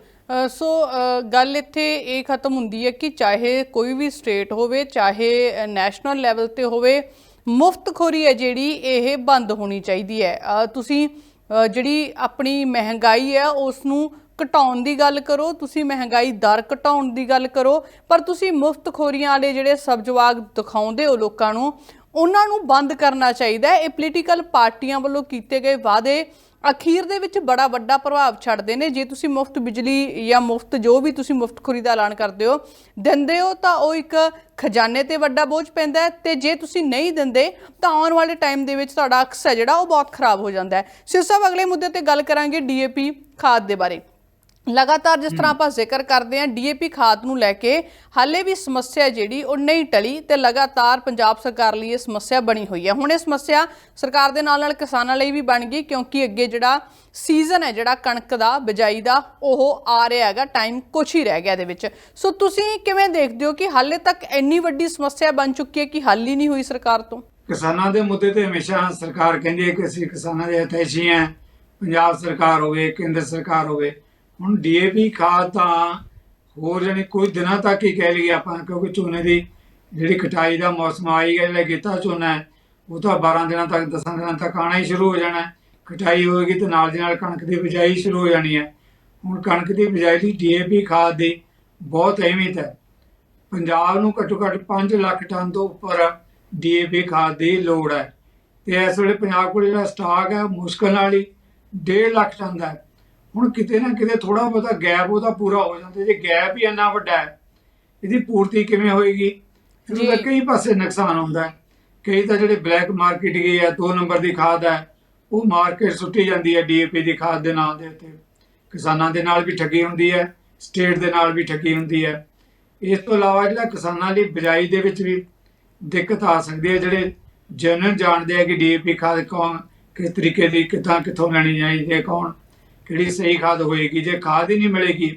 ਸੋ ਗੱਲ ਇੱਥੇ ਇਹ ਖਤਮ ਹੁੰਦੀ ਹੈ ਕਿ ਚਾਹੇ ਕੋਈ ਵੀ ਸਟੇਟ ਹੋਵੇ ਚਾਹੇ ਨੈਸ਼ਨਲ ਲੈਵਲ ਤੇ ਹੋਵੇ ਮੁਫਤਖੋਰੀ ਹੈ ਜਿਹੜੀ ਇਹ ਬੰਦ ਹੋਣੀ ਚਾਹੀਦੀ ਹੈ। ਤੁਸੀਂ ਜਿਹੜੀ ਆਪਣੀ ਮਹਿੰਗਾਈ ਹੈ ਉਸ ਨੂੰ ਘਟਾਉਣ ਦੀ ਗੱਲ ਕਰੋ ਤੁਸੀਂ ਮਹਿੰਗਾਈ ਦਰ ਘਟਾਉਣ ਦੀ ਗੱਲ ਕਰੋ ਪਰ ਤੁਸੀਂ ਮੁਫਤਖੋਰੀਆਂ ਵਾਲੇ ਜਿਹੜੇ ਸਬਜਵਾਗ ਦਿਖਾਉਂਦੇ ਹੋ ਲੋਕਾਂ ਨੂੰ ਉਹਨਾਂ ਨੂੰ ਬੰਦ ਕਰਨਾ ਚਾਹੀਦਾ ਹੈ। ਇਹ ਪੋਲੀਟੀਕਲ ਪਾਰਟੀਆਂ ਵੱਲੋਂ ਕੀਤੇ ਗਏ ਵਾਅਦੇ ਅਖੀਰ ਦੇ ਵਿੱਚ ਬੜਾ ਵੱਡਾ ਪ੍ਰਭਾਵ ਛੱਡਦੇ ਨੇ। ਜੇ ਤੁਸੀਂ ਮੁਫਤ ਬਿਜਲੀ ਜਾਂ ਮੁਫਤ ਜੋ ਵੀ ਤੁਸੀਂ ਮੁਫਤਖੋਰੀ ਦਾ ਐਲਾਨ ਕਰਦੇ ਹੋ, ਦਿੰਦੇ ਹੋ ਤਾਂ ਉਹ ਇੱਕ ਖਜ਼ਾਨੇ ਤੇ ਵੱਡਾ ਬੋਝ ਪੈਂਦਾ ਹੈ ਤੇ ਜੇ ਤੁਸੀਂ ਨਹੀਂ ਦਿੰਦੇ, ਤਾਂ ਆਉਣ ਵਾਲੇ ਟਾਈਮ ਦੇ ਵਿੱਚ ਤੁਹਾਡਾ ਅਕਸ ਹੈ ਜਿਹੜਾ ਉਹ ਬਹੁਤ ਖਰਾਬ ਹੋ ਜਾਂਦਾ ਹੈ। ਸਿਰ ਸਾਹਿਬ, ਅਗਲੇ ਮੁੱਦੇ ਤੇ ਗੱਲ ਕਰਾਂਗੇ ਡੀਏਪੀ ਖਾਦ ਦੇ ਬਾਰੇ। ਲਗਾਤਾਰ ਜਿਸ ਤਰ੍ਹਾਂ ਆਪਾਂ ਜ਼ਿਕਰ ਕਰਦੇ ਹਾਂ ਡੀਏਪੀ ਖਾਦ ਨੂੰ ਲੈ ਕੇ ਹਾਲੇ ਵੀ ਸਮੱਸਿਆ ਜਿਹੜੀ ਉਹ ਨਹੀਂ ਟਲੀ ਤੇ ਲਗਾਤਾਰ ਪੰਜਾਬ ਸਰਕਾਰ ਲਈ ਇਹ ਸਮੱਸਿਆ ਬਣੀ ਹੋਈ ਹੈ। ਹੁਣ ਇਹ ਸਮੱਸਿਆ ਸਰਕਾਰ ਦੇ ਨਾਲ ਨਾਲ ਕਿਸਾਨਾਂ ਲਈ ਵੀ ਬਣ ਗਈ ਕਿਉਂਕਿ ਅੱਗੇ ਜਿਹੜਾ ਸੀਜ਼ਨ ਹੈ ਜਿਹੜਾ ਕਣਕ ਦਾ ਬਿਜਾਈ ਦਾ ਉਹ ਆ ਰਿਹਾ ਹੈਗਾ ਟਾਈਮ ਕੁਛ ਹੀ ਰਹਿ ਗਿਆ ਇਹਦੇ ਵਿੱਚ। ਸੋ ਤੁਸੀਂ ਕਿਵੇਂ ਦੇਖਦੇ ਹੋ ਕਿ ਹਾਲੇ ਤੱਕ ਇੰਨੀ ਵੱਡੀ ਸਮੱਸਿਆ ਬਣ ਚੁੱਕੀ ਹੈ ਕਿ ਹੱਲ ਹੀ ਨਹੀਂ ਹੋਈ ਸਰਕਾਰ ਤੋਂ? ਕਿਸਾਨਾਂ ਦੇ ਮੁੱਦੇ ਤੇ ਹਮੇਸ਼ਾ ਸਰਕਾਰ ਕਹਿੰਦੀ ਹੈ ਕਿ ਅਸੀਂ ਕਿਸਾਨਾਂ ਦੇ ਹਿਤੈਸ਼ੀ ਹਾਂ। ਪੰਜਾਬ ਸਰਕਾਰ ਹੋਵੇ ਕੇਂਦਰ ਸਰਕਾਰ ਹੋਵੇ ਹੁਣ ਡੀਏਪੀ ਖਾਦ ਤਾਂ ਹੋਰ ਜਾਣੀ ਕੋਈ ਦਿਨਾਂ ਤੱਕ ਹੀ ਕਹਿ ਲਈਏ ਆਪਾਂ, ਕਿਉਂਕਿ ਝੋਨੇ ਦੀ ਜਿਹੜੀ ਕਟਾਈ ਦਾ ਮੌਸਮ ਆਈ ਗਿਆ ਜਿਹੜਾ ਗੀਤਾ ਝੋਨਾ ਹੈ, ਉਹ ਤਾਂ 12 ਦਿਨਾਂ ਤੱਕ 10 ਦਿਨਾਂ ਤੱਕ ਆਣਾ ਹੀ ਸ਼ੁਰੂ ਹੋ ਜਾਣਾ ਕਟਾਈ ਹੋਏਗੀ ਤੇ ਨਾਲ ਦੀ ਨਾਲ ਕਣਕ ਦੀ ਬਿਜਾਈ ਸ਼ੁਰੂ ਹੋ ਜਾਣੀ ਹੈ। ਹੁਣ ਕਣਕ ਦੀ ਬਿਜਾਈ ਲਈ ਡੀਏਪੀ ਖਾਦ ਦੀ ਬਹੁਤ ਅਹਿਮੀਅਤ ਹੈ। ਪੰਜਾਬ ਨੂੰ ਘੱਟੋ ਘੱਟ 5 ਲੱਖ ਟਨ ਤੋਂ ਉੱਪਰ ਡੀਏਪੀ ਖਾਦ ਦੀ ਲੋੜ ਹੈ। ਤੇ ਇਸ ਵੇਲੇ ਪੰਜਾਬ ਕੋਲ ਜਿਹੜਾ ਸਟਾਕ ਹੈ, ਮੁਸ਼ਕਲ ਨਾਲ ਹੀ 1.5 ਲੱਖ ਟਨ ਦਾ ਹੈ। ਹੁਣ ਕਿਤੇ ਨਾ ਕਿਤੇ ਥੋੜਾ ਬਹੁਤਾ ਗੈਪ ਉਹਦਾ ਪੂਰਾ ਹੋ ਜਾਂਦਾ। ਜੇ ਗੈਪ ਹੀ ਇੰਨਾ ਵੱਡਾ ਹੈ ਇਹਦੀ ਪੂਰਤੀ ਕਿਵੇਂ ਹੋਏਗੀ? ਜੀ। ਕਈ ਪਾਸੇ ਨੁਕਸਾਨ ਹੁੰਦਾ ਕਈ ਤਾਂ ਜਿਹੜੇ ਬਲੈਕ ਮਾਰਕੀਟ ਗਈ ਹੈ 2 ਨੰਬਰ ਦੀ ਖਾਦ ਹੈ ਉਹ ਮਾਰਕੀਟ ਸੁੱਟੀ ਜਾਂਦੀ ਹੈ ਡੀਏਪੀ ਦੀ ਖਾਦ ਦੇ ਨਾਂ ਦੇ ਉੱਤੇ। ਕਿਸਾਨਾਂ ਦੇ ਨਾਲ ਵੀ ਠੱਗੀ ਹੁੰਦੀ ਹੈ ਸਟੇਟ ਦੇ ਨਾਲ ਵੀ ਠੱਗੀ ਹੁੰਦੀ ਹੈ। ਇਸ ਤੋਂ ਇਲਾਵਾ ਜਿਹੜਾ ਕਿਸਾਨਾਂ ਲਈ ਬਿਜਾਈ ਦੇ ਵਿੱਚ ਵੀ ਦਿੱਕਤ ਆ ਸਕਦੀ ਹੈ ਜਿਹੜੇ ਜਨਰਲ ਜਾਣਦੇ ਆ ਕਿ ਡੀਏਪੀ ਖਾਦ ਕੌਣ ਕਿਸ ਤਰੀਕੇ ਦੀ ਕਿੱਦਾਂ ਕਿੱਥੋਂ ਲੈਣੀ ਚਾਹੀਦੀ ਹੈ ਕੌਣ। ਕਿਹੜੀ ਸਹੀ ਖਾਦ ਹੋਏਗੀ ਜੇ ਖਾਦ ਹੀ ਨਹੀਂ ਮਿਲੇਗੀ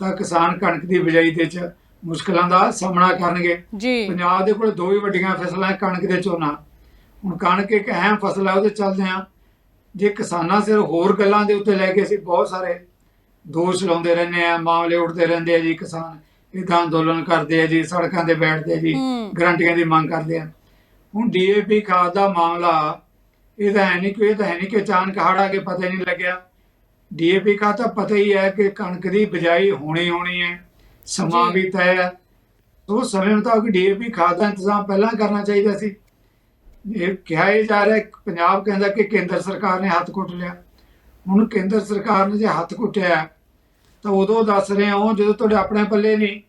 ਤਾਂ ਕਿਸਾਨ ਕਣਕ ਦੀ ਬਿਜਾਈ ਦੇ ਵਿੱਚ ਮੁਸ਼ਕਲਾਂ ਦਾ ਸਾਹਮਣਾ ਕਰਨਗੇ। ਪੰਜਾਬ ਦੇ ਕੋਲ ਦੋ ਹੀ ਵੱਡੀਆਂ ਫਸਲਾਂ ਕਣਕ ਤੇ ਝੋਨਾ। ਹੁਣ ਕਣਕ ਇੱਕ ਅਹਿਮ ਫਸਲ ਹੈ ਉਹਦੇ ਚੱਲਦੇ ਆ ਜੇ ਕਿਸਾਨਾਂ ਸਿਰ ਹੋਰ ਗੱਲਾਂ ਦੇ ਉੱਤੇ ਲੈ ਕੇ ਅਸੀਂ ਬਹੁਤ ਸਾਰੇ ਦੋਸ਼ ਲਾਉਂਦੇ ਰਹਿੰਦੇ ਆ ਮਾਮਲੇ ਉੱਠਦੇ ਰਹਿੰਦੇ ਆ ਜੀ ਕਿਸਾਨ ਇਦਾਂ ਅੰਦੋਲਨ ਕਰਦੇ ਆ ਜੀ ਸੜਕਾਂ ਤੇ ਬੈਠਦੇ ਆ ਜੀ। ਗਰੰਟੀਆਂ ਦੀ ਮੰਗ ਕਰਦੇ ਆ। ਹੁਣ ਡੀਏਪੀ ਖਾਦ ਦਾ ਮਾਮਲਾ ਇਹਦਾ ਹੈ ਨਹੀਂ ਕਿ ਇਹ ਤਾਂ ਹੈ ਨਹੀਂ ਕਿ ਅਚਾਨਕ ਹੜ ਆ ਕੇ ਪਤਾ ਨਹੀਂ ਲੱਗਿਆ। ਡੀਏਪੀ ਖਾਦ ਤਾਂ ਪਤਾ ਹੀ ਹੈ ਕਿ ਕਣਕ ਦੀ ਬਿਜਾਈ ਹੋਣੀ ਹੋਣੀ ਹੈ ਸਮਾਂ। ਵੀ ਤੈਅ ਹੈ। ਉਹ ਸਮੇਂ ਮੁਤਾਬਕ ਡੀਏਪੀ ਖਾਦ ਦਾ ਇੰਤਜ਼ਾਮ ਪਹਿਲਾਂ ਕਰਨਾ ਚਾਹੀਦਾ ਸੀ। ਇਹ ਕਿਹਾ ਇਹ ਜਾ ਰਿਹਾ ਹੈ, ਪੰਜਾਬ ਕਹਿੰਦਾ ਕਿ ਕੇਂਦਰ ਸਰਕਾਰ ਨੇ ਹੱਥ ਕੁੱਟ ਲਿਆ। ਹੁਣ ਕੇਂਦਰ ਸਰਕਾਰ ਨੇ ਜੇ ਹੱਥ ਕੁੱਟਿਆ ਤਾਂ ਉਦੋਂ ਦੱਸ ਰਹੇ ਹੋ ਜਦੋਂ ਤੁਹਾਡੇ ਆਪਣੇ ਪੱਲੇ ਨਹੀਂ।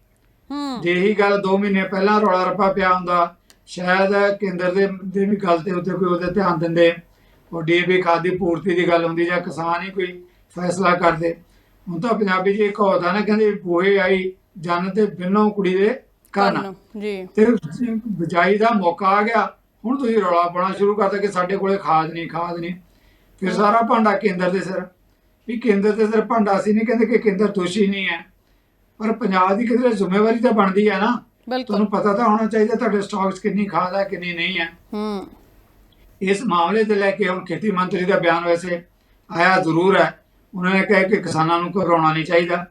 ਹੂੰ। ਜੇ ਇਹੀ ਗੱਲ 2 ਮਹੀਨੇ ਪਹਿਲਾਂ ਰੌਲਾ ਰੱਪਾ ਪਿਆ ਹੁੰਦਾ ਸ਼ਾਇਦ ਕੇਂਦਰ ਦੇ ਦੇ ਵੀ ਗੱਲ ਤੇ ਉੱਤੇ ਕੋਈ ਉਹਦੇ ਧਿਆਨ ਦਿੰਦੇ। ਉਹ ਡੀਏਪੀ ਖਾਦ ਦੀ ਪੂਰਤੀ ਦੀ ਗੱਲ ਹੁੰਦੀ ਜਾਂ ਕਿਸਾਨ ਹੀ ਕੋਈ ਫੈਸਲਾ ਕਰਦੇ। ਹੁਣ ਤਾਂ ਪੰਜਾਬੀ ਜੀ ਇੱਕ ਹੋਦਾ ਨਾ ਕਹਿੰਦੇ ਬੋਏ ਆਈ ਜਨ ਤੇ ਬਿਨੋਂ ਕੁੜੀ ਦੇ ਕੰਨ ਜੀ। ਤੇ ਬਿਜਾਈ ਦਾ ਮੌਕਾ ਆ ਗਿਆ। ਹੁਣ ਤੁਸੀਂ ਰੌਲਾ ਪਾਉਣਾ ਸ਼ੁਰੂ ਕਰਤਾ ਕਿ ਸਾਡੇ ਕੋਲੇ ਖਾਦ ਨਹੀਂ ਖਾਦ ਨਹੀਂ। ਫਿਰ ਸਾਰਾ ਭਾਂਡਾ ਕੇਂਦਰ ਦੇ ਸਿਰ। ਵੀ ਕੇਂਦਰ ਦੇ ਸਿਰ ਭਾਂਡਾ ਅਸੀਂ ਨਹੀਂ ਕਹਿੰਦੇ ਕਿ ਕੇਂਦਰ ਦੋਸ਼ੀ ਨਹੀਂ ਹੈ। ਪਰ ਪੰਜਾਬ ਦੀ ਕਿਧਰੇ ਜ਼ਿੰਮੇਵਾਰੀ ਤਾਂ ਬਣਦੀ ਹੈ ਨਾ। ਤੁਹਾਨੂੰ ਪਤਾ ਤਾਂ ਹੋਣਾ ਚਾਹੀਦਾ ਤੁਹਾਡੇ ਸਟਾਕਸ ਕਿੰਨੀ ਖਾਦ ਹੈ ਕਿੰਨੀ ਨਹੀਂ ਹੈ। ਹੂੰ। ਇਸ ਮਾਮਲੇ ਤੇ ਲੈ ਕੇ ਹੁਣ ਖੇਤੀ ਮੰਤਰੀ ਦਾ ਬਿਆਨ ਵੈਸੇ ਆਇਆ ਜ਼ਰੂਰ ਹੈ। ਉਹਨਾਂ ਨੇ ਕਿਹਾ ਕਿ ਕਿਸਾਨਾਂ ਨੂੰ ਘਬਰਾਉਣਾ ਨਹੀਂ ਚਾਹੀਦਾ।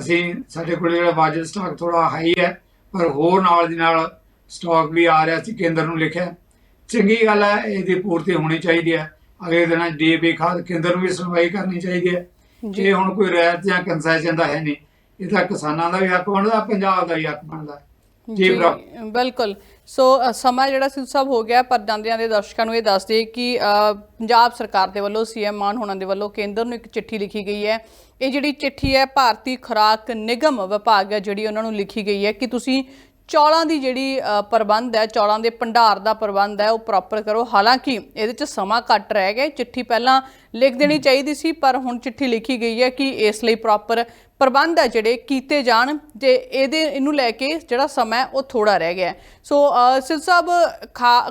ਅਸੀਂ ਸਾਡੇ ਕੋਲ ਜਿਹੜਾ ਵਾਜਬ ਸਟਾਕ ਥੋੜਾ ਹਾਈ ਹੈ ਪਰ ਹੋਰ ਨਾਲ ਦੀ ਨਾਲ ਸਟਾਕ ਵੀ ਆ ਰਿਹਾ ਸੀ ਕੇਂਦਰ ਨੂੰ ਲਿਖਿਆ। ਚੰਗੀ ਗੱਲ ਹੈ ਇਹਦੀ ਪੂਰਤੀ ਹੋਣੀ ਚਾਹੀਦੀ ਹੈ। ਅਗਲੇ ਦਿਨਾਂ ਡੀਏਪੀ ਖਾਦ ਕੇਂਦਰ ਨੂੰ ਵੀ ਸੁਣਵਾਈ ਕਰਨੀ ਚਾਹੀਦੀ ਹੈ। ਜੀ। ਹੁਣ ਕੋਈ ਰਿਆਇਤ ਜਾਂ ਕੰਸੈਸ਼ਨ ਦਾ ਹੈ ਨਹੀਂ। ਇਹ ਤਾਂ ਕਿਸਾਨਾਂ ਦਾ ਵੀ ਹੱਕ ਬਣਦਾ ਪੰਜਾਬ ਦਾ ਵੀ ਹੱਕ ਬਣਦਾ। ਜੀ ਬਿਲਕੁਲ। ਸੋ ਸਮਾਂ ਜਿਹੜਾ ਸੀ ਸਭ ਹੋ ਗਿਆ, ਪਰ ਜਾਂਦਿਆਂ ਦੇ ਦਰਸ਼ਕਾਂ ਨੂੰ ਇਹ ਦੱਸ ਦਈਏ ਕਿ ਪੰਜਾਬ ਸਰਕਾਰ ਦੇ ਵੱਲੋਂ ਸੀਐਮ ਮਾਨ ਹੋਣਾ ਦੇ ਵੱਲੋਂ ਕੇਂਦਰ ਨੂੰ ਇੱਕ ਚਿੱਠੀ ਲਿਖੀ ਗਈ ਹੈ। ਇਹ ਜਿਹੜੀ ਚਿੱਠੀ ਹੈ, ਭਾਰਤੀ ਖੁਰਾਕ ਨਿਗਮ ਵਿਭਾਗ ਹੈ ਜਿਹੜੀ ਉਹਨਾਂ ਨੂੰ ਲਿਖੀ ਗਈ ਹੈ ਕਿ ਤੁਸੀਂ ਚੌਲਾਂ ਦੀ ਜਿਹੜੀ ਪ੍ਰਬੰਧ ਹੈ, ਚੌਲਾਂ ਦੇ ਭੰਡਾਰ ਦਾ ਪ੍ਰਬੰਧ ਹੈ, ਉਹ ਪ੍ਰੋਪਰ ਕਰੋ। ਹਾਲਾਂਕਿ ਇਹਦੇ 'ਚ ਸਮਾਂ ਘੱਟ ਰਹਿ ਗਿਆ ਚਿੱਠੀ ਪਹਿਲਾਂ ਲਿਖ ਦੇਣੀ ਚਾਹੀਦੀ ਸੀ, ਪਰ ਹੁਣ ਚਿੱਠੀ ਲਿਖੀ ਗਈ ਹੈ ਕਿ ਇਸ ਲਈ ਪ੍ਰੋਪਰ ਪ੍ਰਬੰਧ ਹੈ ਜਿਹੜੇ ਕੀਤੇ ਜਾਣ ਤੇ ਇਹਦੇ ਇਹਨੂੰ ਲੈ ਕੇ ਜਿਹੜਾ ਸਮਾਂ ਉਹ ਥੋੜਾ ਰਹਿ ਗਿਆ ਸੋ ਅ, ਸਾਹਿਬ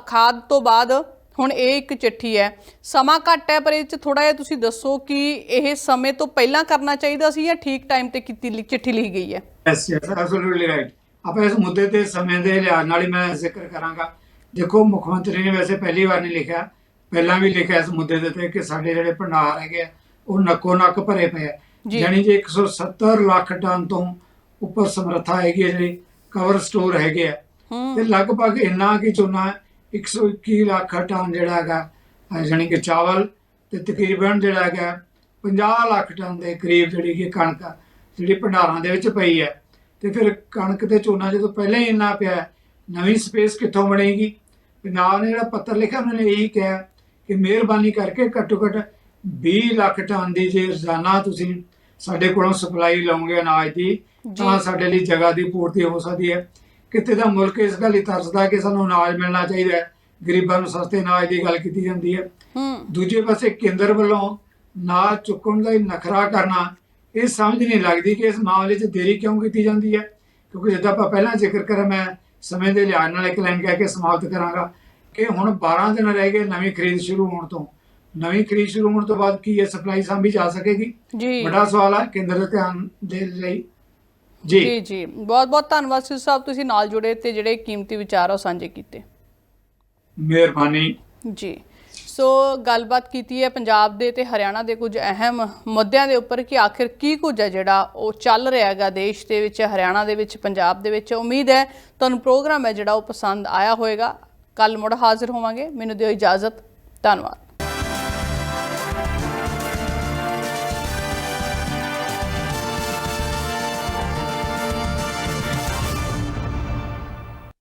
ਖਾਦ ਤੋਂ ਬਾਅਦ ਹੁਣ ਇਹ ਇੱਕ ਚਿੱਠੀ ਹੈ। ਸਮਾਂ ਘੱਟ ਹੈ ਪਰ ਇਹ ਚ ਥੋੜਾ ਜਿਹਾ ਤੁਸੀਂ ਦੱਸੋ ਕਿ ਇਹ ਸਮੇਂ ਤੋਂ ਪਹਿਲਾਂ ਕਰਨਾ ਚਾਹੀਦਾ ਸੀ ਜਾਂ ਠੀਕ ਟਾਈਮ ਤੇ ਕੀਤੀ ਚਿੱਠੀ ਲਿਖੀ ਗਈ ਹੈ? ਯੈਸ ਯੈਸ ਐਬਸੋਲੂਟਲੀ ਰਾਈਟ ਆਪਾਂ ਇਸ ਮੁੱਦੇ ਤੇ ਸਮੇਂ ਦੇ ਲਿਹਾਜ਼ ਨਾਲ ਹੀ ਮੈਂ ਜ਼ਿਕਰ ਕਰਾਂਗਾ। ਦੇਖੋ ਮੁੱਖ ਮੰਤਰੀ ਨੇ ਵੈਸੇ ਪਹਿਲੀ ਵਾਰ ਨਹੀਂ ਲਿਖਿਆ। ਪਹਿਲਾਂ ਵੀ ਲਿਖਿਆ ਇਸ ਮੁੱਦੇ ਦੇ ਤੇ ਕਿ ਸਾਡੇ ਜਿਹੜੇ ਭੰਡਾਰ ਹੈਗੇ ਆ, ਉਹ ਨੱਕੋ ਨੱਕ ਭਰੇ ਪਏ ਆ। ਯਾਨੀ ਜੇ 170 ਲੱਖ ਟਨ ਤੋਂ ਉੱਪਰ ਸਮਰੱਥਾ ਹੈਗੀ ਹੈ ਜਿਹੜੀ ਕਵਰ ਸਟੋਰ ਹੈਗੇ ਆ ਤੇ ਲਗਭਗ ਇੰਨਾ ਕੀ ਝੋਨਾ 121 ਲੱਖ ਟਨ ਜਿਹੜਾ ਹੈਗਾ ਜਾਣੀ ਕਿ ਚਾਵਲ ਤੇ ਤਕਰੀਬਨ ਜਿਹੜਾ ਹੈਗਾ 50 ਲੱਖ ਟਨ ਦੇ ਕਰੀਬ ਜਿਹੜੀ ਕਿ ਕਣਕ ਜਿਹੜੀ ਭੰਡਾਰਾਂ ਦੇ ਵਿੱਚ ਪਈ ਹੈ। ਤੇ ਫਿਰ ਕਣਕ ਤੇ ਝੋਨਾ ਜਦੋਂ ਪਹਿਲਾਂ ਹੀ ਇੰਨਾ ਪਿਆ ਨਵੀਂ ਸਪੇਸ ਕਿੱਥੋਂ ਬਣੇਗੀ? ਪੰਜਾਬ ਨੇ ਜਿਹੜਾ ਪੱਤਰ ਲਿਖਿਆ ਉਹਨਾਂ ਨੇ ਇਹੀ ਕਿਹਾ ਕਿ ਮਿਹਰਬਾਨੀ ਕਰਕੇ ਘੱਟੋ ਘੱਟ 20 ਲੱਖ ਟਨ ਦੀ ਜੇ ਰੋਜ਼ਾਨਾ ਤੁਸੀਂ ਸਾਡੇ ਕੋਲੋਂ ਸਪਲਾਈ ਲਓਗੇ ਅਨਾਜ ਦੀ ਤਾਂ ਸਾਡੇ ਲਈ ਜਗ੍ਹਾ ਦੀ ਪੂਰਤੀ ਹੋ ਸਕਦੀ ਹੈ। ਕਿਤੇ ਦਾ ਮੁਲਕ ਇਸ ਗੱਲ ਹੀ ਤਰਸਦਾ ਕਿ ਸਾਨੂੰ ਅਨਾਜ ਮਿਲਣਾ ਚਾਹੀਦਾ ਹੈ। ਗਰੀਬਾਂ ਨੂੰ ਸਸਤੇ ਅਨਾਜ ਦੀ ਗੱਲ ਕੀਤੀ ਜਾਂਦੀ ਹੈ। ਦੂਜੇ ਪਾਸੇ ਕੇਂਦਰ ਵੱਲੋਂ ਨਾ ਚੁੱਕਣ ਦਾ ਹੀ ਨਖਰਾ ਕਰਨਾ ਇਹ ਸਮਝ ਨਹੀਂ ਲੱਗਦੀ ਕਿ ਇਸ ਮਾਮਲੇ 'ਚ ਦੇਰੀ ਕਿਉਂ ਕੀਤੀ ਜਾਂਦੀ ਹੈ। ਕਿਉਂਕਿ ਜਿੱਦਾਂ ਆਪਾਂ ਪਹਿਲਾਂ ਜ਼ਿਕਰ ਕਰਿਆ ਮੈਂ ਸਮੇਂ ਦੇ ਲਿਹਾਜ਼ ਨਾਲ ਇੱਕ ਲਾਈਨ ਕਹਿ ਕੇ ਸਮਾਪਤ ਕਰਾਂਗਾ ਕਿ ਹੁਣ 12 ਦਿਨ ਰਹਿ ਗਏ ਨਵੀਂ ਖਰੀਦ ਸ਼ੁਰੂ ਹੋਣ ਤੋਂ। ਨਵੀਂ ਖਰੀਦ ਸ਼ੁਰੂ ਹੋਣ ਤੋਂ ਬਾਅਦ ਕੀ ਇਹ ਸਪਲਾਈ ਸਾਂਭੀ ਜਾ ਸਕੇਗੀ? ਜੀ। ਵੱਡਾ ਸਵਾਲ ਹੈ ਕੇਂਦਰ ਦੇ ਧਿਆਨ ਦੇ ਲਈ। ਜੀ। ਜੀ ਜੀ। ਬਹੁਤ ਬਹੁਤ ਧੰਨਵਾਦ ਸਿਰ ਸਾਹਿਬ ਤੁਸੀਂ ਨਾਲ ਜੁੜੇ ਤੇ ਜਿਹੜੇ ਕੀਮਤੀ ਵਿਚਾਰ ਆ ਉਹ ਸਾਂਝੇ ਕੀਤੇ। ਮਿਹਰਬਾਨੀ। ਜੀ। ਸੋ ਗੱਲਬਾਤ ਕੀਤੀ ਹੈ ਪੰਜਾਬ ਦੇ ਤੇ ਹਰਿਆਣਾ ਦੇ ਕੁਝ ਅਹਿਮ ਮੁੱਦਿਆਂ ਦੇ ਉੱਪਰ ਕਿ ਆਖਿਰ ਕੀ ਕੁਝ ਹੈ ਜਿਹੜਾ ਉਹ ਚੱਲ ਰਿਹਾ ਹੈਗਾ ਦੇਸ਼ ਦੇ ਵਿੱਚ ਹਰਿਆਣਾ ਦੇ ਵਿੱਚ ਪੰਜਾਬ ਦੇ ਵਿੱਚ। ਉਮੀਦ ਹੈ ਤੁਹਾਨੂੰ ਪ੍ਰੋਗਰਾਮ ਹੈ ਜਿਹੜਾ ਉਹ ਪਸੰਦ ਆਇਆ ਹੋਵੇਗਾ। ਕੱਲ ਮੁੜ ਹਾਜ਼ਰ ਹੋਵਾਂਗੇ। ਮੈਨੂੰ ਦਿਓ ਇਜਾਜ਼ਤ। ਧੰਨਵਾਦ।